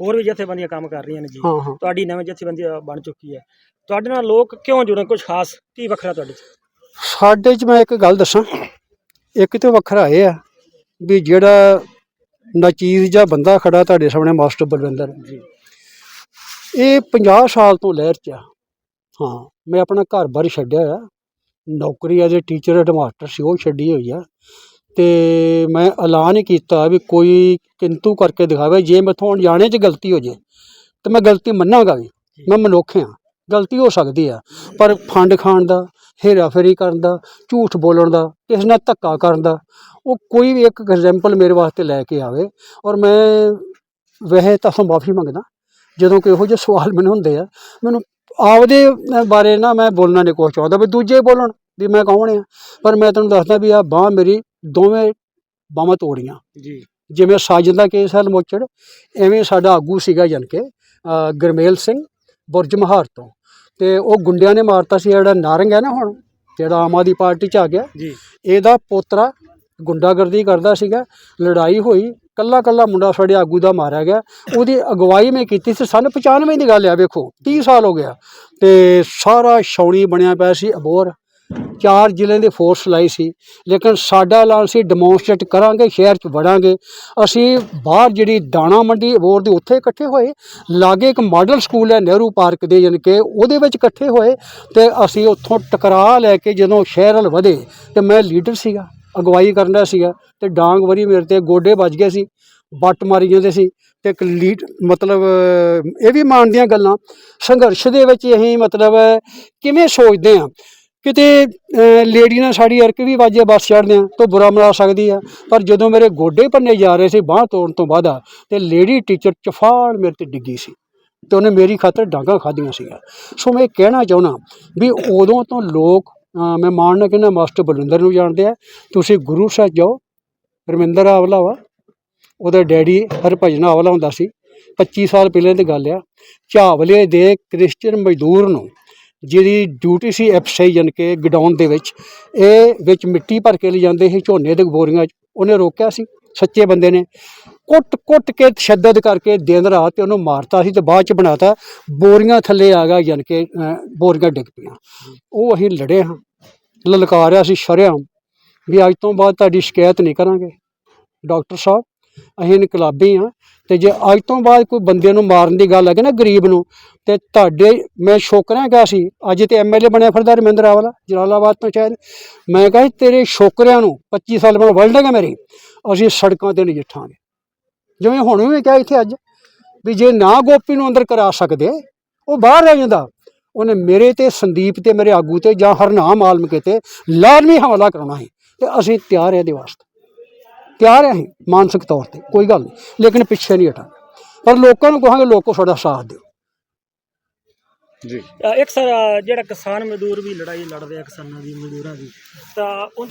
ਹੋਰ ਵੀ ਜਥੇਬੰਦੀਆਂ ਕੰਮ ਕਰ ਰਹੀਆਂ ਨੇ ਜੀ। ਤੁਹਾਡੀ ਨਵੀਂ ਜਥੇਬੰਦੀ ਬਣ ਚੁੱਕੀ ਹੈ। ਤੁਹਾਡੇ ਨਾਲ ਲੋਕ ਕਿਉਂ ਜੁੜਨ ਕੁਝ ਖਾਸ ਕੀ ਵੱਖਰਾ ਤੁਹਾਡੇ 'ਚ? ਸਾਡੇ 'ਚ ਮੈਂ ਇੱਕ ਗੱਲ ਦੱਸਾਂ। ਇੱਕ ਤੇ ਵੱਖਰਾ ਇਹ ਆ ਵੀ ਜਿਹੜਾ ਨਚੀਜ਼ ਜਿਹਾ ਬੰਦਾ ਖੜਾ ਤੁਹਾਡੇ ਸਾਹਮਣੇ ਮਾਸਟਰ ਬਲਵਿੰਦਰ। ਜੀ। ਇਹ 50 ਸਾਲ ਤੋਂ ਲਹਿਰ 'ਚ ਆ। ਹਾਂ ਮੈਂ ਆਪਣਾ ਘਰ ਬਾਰ ਛੱਡਿਆ ਆ ਨੌਕਰੀ as a teacher and master ਸੀ ਉਹ ਛੱਡੀ ਹੋਈ ਆ। ਤੇ ਮੈਂ ਐਲਾਨ ਹੀ ਕੀਤਾ ਵੀ ਕੋਈ ਕਿੰਤੂ ਕਰਕੇ ਦਿਖਾਵੇ ਜੇ ਮੈਥੋਂ ਅਣਜਾਣੇ 'ਚ ਗਲਤੀ ਹੋ ਜੇ ਤੇ ਮੈਂ ਗਲਤੀ ਮੰਨਾਂਗਾ ਵੀ। ਮੈਂ ਮਨੁੱਖ ਹਾਂ ਗਲਤੀ ਹੋ ਸਕਦੀ ਆ। ਪਰ ਫੰਡ ਖਾਣ ਦਾ ਹੇਰਾਫੇਰੀ ਕਰਨ ਦਾ ਝੂਠ ਬੋਲਣ ਦਾ ਕਿਸੇ ਨਾਲ ਧੱਕਾ ਕਰਨ ਦਾ ਉਹ ਕੋਈ ਵੀ ਇੱਕ ਐਗਜ਼ਾਮਪਲ ਮੇਰੇ ਵਾਸਤੇ ਲੈ ਕੇ ਆਵੇ ਔਰ ਮੈਂ ਵੈਸੇ ਤਾਂ ਮਾਫੀ ਮੰਗਦਾ ਜਦੋਂ ਕਿ ਇਹੋ ਜਿਹੇ ਸਵਾਲ ਮੈਨੂੰ ਹੁੰਦੇ ਆ ਮੈਨੂੰ ਆਪਦੇ ਬਾਰੇ ਨਾ ਮੈਂ ਬੋਲਣਾ ਨਹੀਂ ਕੁਛ ਚਾਹੁੰਦਾ ਵੀ ਦੂਜੇ ਬੋਲਣ ਵੀ ਮੈਂ ਕੌਣ ਆ। ਪਰ ਮੈਂ ਤੁਹਾਨੂੰ ਦੱਸਦਾ ਵੀ ਆ ਬਾਹ ਮੇਰੀ ਦੋਵੇਂ ਬਾਹਾਂ ਤੋੜੀਆਂ। ਜੀ। ਜਿਵੇਂ ਸਾਜਨ ਦਾ ਕੇਸ ਹੈ ਮੋਚੜ ਐਵੇਂ ਸਾਡਾ ਆਗੂ ਸੀਗਾ ਜਨ ਕੇ ਗੁਰਮੇਲ ਸਿੰਘ ਬੁਰਜ ਮਹਾਰ ਤੋਂ। ਤੇ ਉਹ ਗੁੰਡਿਆਂ ਨੇ ਮਾਰਤਾ ਸੀ ਜਿਹੜਾ ਨਾਰੰਗ ਹੈ ਨਾ ਹੁਣ ਜਿਹੜਾ ਆਮ ਆਦਮੀ ਪਾਰਟੀ ਚ ਆ ਗਿਆ। ਜੀ। ਇਹਦਾ ਪੋਤਰਾ ਗੁੰਡਾਗਰਦੀ ਕਰਦਾ ਸੀਗਾ ਲੜਾਈ ਹੋਈ ਕੱਲਾ ਕੱਲਾ ਮੁੰਡਾ ਸਾਡੇ ਆਗੂ ਦਾ ਮਾਰਿਆ ਗਿਆ। ਉਹਦੀ ਅਗਵਾਈ ਮੈਂ ਕੀਤੀ ਸੀ ਸਨ 95 ਦੀ ਗੱਲ ਆ ਵੇਖੋ 30 ਸਾਲ ਹੋ ਗਿਆ। ਤੇ ਸਾਰਾ ਛਾਉਣੀ ਬਣਿਆ ਪਿਆ ਸੀ ਅਬੋਰ ਚਾਰ ਜ਼ਿਲ੍ਹੇ ਦੇ ਫੋਰਸ ਲਾਈ ਸੀ। ਲੇਕਿਨ ਸਾਡਾ ਐਲਾਨ ਸੀ ਡੈਮੋਨਸਟ੍ਰੇਟ ਕਰਾਂਗੇ, ਸ਼ਹਿਰ 'ਚ ਵੜਾਂਗੇ। ਅਸੀਂ ਬਾਹਰ ਜਿਹੜੀ ਦਾਣਾ ਮੰਡੀ ਅਬੋਰ ਦੇ ਉੱਥੇ ਇਕੱਠੇ ਹੋਏ, ਲਾਗੇ ਇੱਕ ਮਾਡਲ ਸਕੂਲ ਹੈ ਨਹਿਰੂ ਪਾਰਕ ਦੇ, ਯਾਨੀ ਕਿ ਉਹਦੇ ਵਿੱਚ ਇਕੱਠੇ ਹੋਏ ਤੇ ਅਸੀਂ ਉੱਥੋਂ ਟਕਰਾਅ ਲੈ ਕੇ ਜਦੋਂ ਸ਼ਹਿਰ ਵੱਲ ਵਧੇ ਤੇ ਮੈਂ ਲੀਡਰ ਸੀਗਾ, ਅਗਵਾਈ ਕਰਨ ਦਾ ਸੀਗਾ ਤੇ ਡਾਂਗ ਵਰੀ ਮੇਰੇ ਤੇ ਗੋਡੇ ਵੱਜ ਗਏ ਸੀ ਬੱਟ ਮਾਰੀ ਜਾਂਦੇ ਸੀ ਤੇ ਇੱਕ ਲੀਡ ਮਤਲਬ, ਇਹ ਵੀ ਮਾਣ ਦੀਆਂ ਗੱਲਾਂ। ਸੰਘਰਸ਼ ਦੇ ਵਿੱਚ ਅਸੀਂ ਮਤਲਬ ਕਿਵੇਂ ਸੋਚਦੇ ਆ ਕਿਤੇ ਲੇਡੀ ਨਾਲ ਸਾਡੀ ਅਰਕ ਵੀ ਵਾਜੇ ਬੱਸ ਚੜ੍ਹਦੇ ਆ ਤਾਂ ਬੁਰਾ ਮਨਾ ਸਕਦੀ ਆ। ਪਰ ਜਦੋਂ ਮੇਰੇ ਗੋਡੇ ਭੰਨੇ ਜਾ ਰਹੇ ਸੀ ਬਾਂਹ ਤੋੜਨ ਤੋਂ ਬਾਅਦ ਆ ਤੇ ਲੇਡੀ ਟੀਚਰ ਚਫਾੜ ਮੇਰੇ ਤੇ ਡਿੱਗੀ ਸੀ ਤੇ ਉਹਨੇ ਮੇਰੀ ਖਾਤਰ ਡਾਂਗਾ ਖਾਧੀਆਂ ਸੀਗੀਆਂ। ਸੋ ਮੈਂ ਇਹ ਕਹਿਣਾ ਚਾਹੁੰਦਾ ਵੀ ਉਦੋਂ ਤੋਂ ਲੋਕ ਅਹ, ਮੈਂ ਮਾਣਨਾ ਕਹਿੰਦਾ ਮਾਸਟਰ ਬਲਵਿੰਦਰ ਨੂੰ ਜਾਣਦੇ ਆ। ਤੁਸੀਂ ਗੁਰੂ ਸਾਹਿਬ ਜਾਓ ਰਮਿੰਦਰ ਆਵਲਾ ਵਾ ਉਹਦਾ ਡੈਡੀ ਹਰਭਜਨ ਆਵਲਾ ਹੁੰਦਾ ਸੀ। 25 ਸਾਲ ਪਹਿਲਾਂ ਦੀ ਗੱਲ ਆ। ਝਾਵਲੇ ਦੇ ਕ੍ਰਿਸਚੀਅਨ ਮਜ਼ਦੂਰ ਨੂੰ ਜਿਹਦੀ ਡਿਊਟੀ ਸੀ ਐਫਸਆਈ ਯਾਨੀ ਕਿ ਗਡਾਊਨ ਦੇ ਵਿੱਚ। ਇਹ ਵਿੱਚ ਮਿੱਟੀ ਭਰ ਕੇ ਲਿਜਾਂਦੇ ਸੀ, ਝੋਨੇ ਦੇ ਬੋਰੀਆਂ 'ਚ। ਉਹਨੇ ਰੋਕਿਆ ਸੀ, ਸੱਚੇ ਬੰਦੇ ਨੇ। ਕੁੱਟ ਕੁੱਟ ਕੇ ਤਸ਼ੱਦਦ ਕਰਕੇ ਦਿਨ ਰਾਤ ਤੇ ਉਹਨੂੰ ਮਾਰਤਾ ਸੀ ਤੇ ਬਾਅਦ ਚ ਬਣਾਤਾ। ਬੋਰੀਆਂ ਥੱਲੇ ਆ ਗਿਆ ਜਨ ਕਿ ਬੋਰੀਆਂ ਡਿੱਗ ਪਈਆਂ। ਉਹ ਅਸੀਂ ਲੜੇ ਹਾਂ, ਲਲਕਾਰਿਆ ਸੀ ਸ਼ਰਿਆਮ ਵੀ ਅੱਜ ਤੋਂ ਬਾਅਦ ਤੁਹਾਡੀ ਸ਼ਿਕਾਇਤ ਨਹੀਂ ਕਰਾਂਗੇ। ਡਾਕਟਰ ਸਾਹਿਬ, ਅਸੀਂ ਇਨਕਲਾਬੀ ਹਾਂ। ਤੇ ਜੇ ਅੱਜ ਤੋਂ ਬਾਅਦ ਕੋਈ ਬੰਦੇ ਨੂੰ ਮਾਰਨ ਦੀ ਗੱਲ ਹੈ ਨਾ ਗਰੀਬ ਨੂੰ, ਤੇ ਤੁਹਾਡੇ ਮੈਂ ਸ਼ੋਕਰਿਆਂ ਕਿਹਾ ਸੀ ਅੱਜ ਤੇ ਐਮਐਲਏ ਬਣਿਆ ਫਿਰਦਾ ਰਮਿੰਦਰ ਆਵਲਾ ਜਲਾਲਾਬਾਦ ਤੋਂ ਸ਼ਾਇਦ। ਮੈਂ ਕਿਹਾ ਜੀ, ਤੇਰੇ ਸ਼ੋਕਰਿਆਂ ਨੂੰ 25 ਸਾਲ ਬਾਅਦ ਵਰਲਡੇਗਾ ਮੇਰੀ, ਅਸੀਂ ਸੜਕਾਂ ਤੇ ਨਜਿੱਠਾਂਗੇ ਜਿਵੇਂ ਹੁਣ ਵੀ ਕਿਹਾ ਇੱਥੇ ਅੱਜ ਵੀ ਜੇ ਨਾ ਗੋਪੀ ਨੂੰ ਅੰਦਰ ਕਰਾ ਸਕਦੇ, ਉਹ ਬਾਹਰ ਰਹਿ ਜਾਂਦਾ। ਉਹਨੇ ਮੇਰੇ ਤੇ, ਸੰਦੀਪ ਤੇ, ਮੇਰੇ ਆਗੂ ਤੇ ਜਾਂ ਹਰਨਾਮ ਆਲਮਕੇ ਤੇ ਲਾਜ਼ਮੀ ਹਮਲਾ ਕਰਾਉਣਾ ਹੈ ਤੇ ਅਸੀਂ ਤਿਆਰ ਹਾਂ ਇਹਦੇ ਵਾਸਤੇ। ਤਿਆਰ ਹਾਂ ਅਸੀਂ ਮਾਨਸਿਕ ਤੌਰ ਤੇ ਕੋਈ ਗੱਲ ਨਹੀਂ। ਲੇਕਿਨ ਪਿੱਛੇ ਨਹੀਂ ਹਟਾਂਗੇ ਪਰ ਲੋਕਾਂ ਨੂੰ ਕਹਾਂਗੇ ਲੋਕੋ ਸਾਡਾ ਸਾਥ ਦਿਓ। ਜੀ। ਅ, ਇੱਕ ਸਰ ਅ, ਜਿਹੜਾ ਕਿਸਾਨ ਮਜ਼ਦੂਰ ਵੀ ਲੜਾਈ ਲੜਦੇ ਆ ਕਿਸਾਨਾਂ ਦੀ ਮਜ਼ਦੂਰਾਂ ਦੀ ਤਾਂ ਉਹਦੇ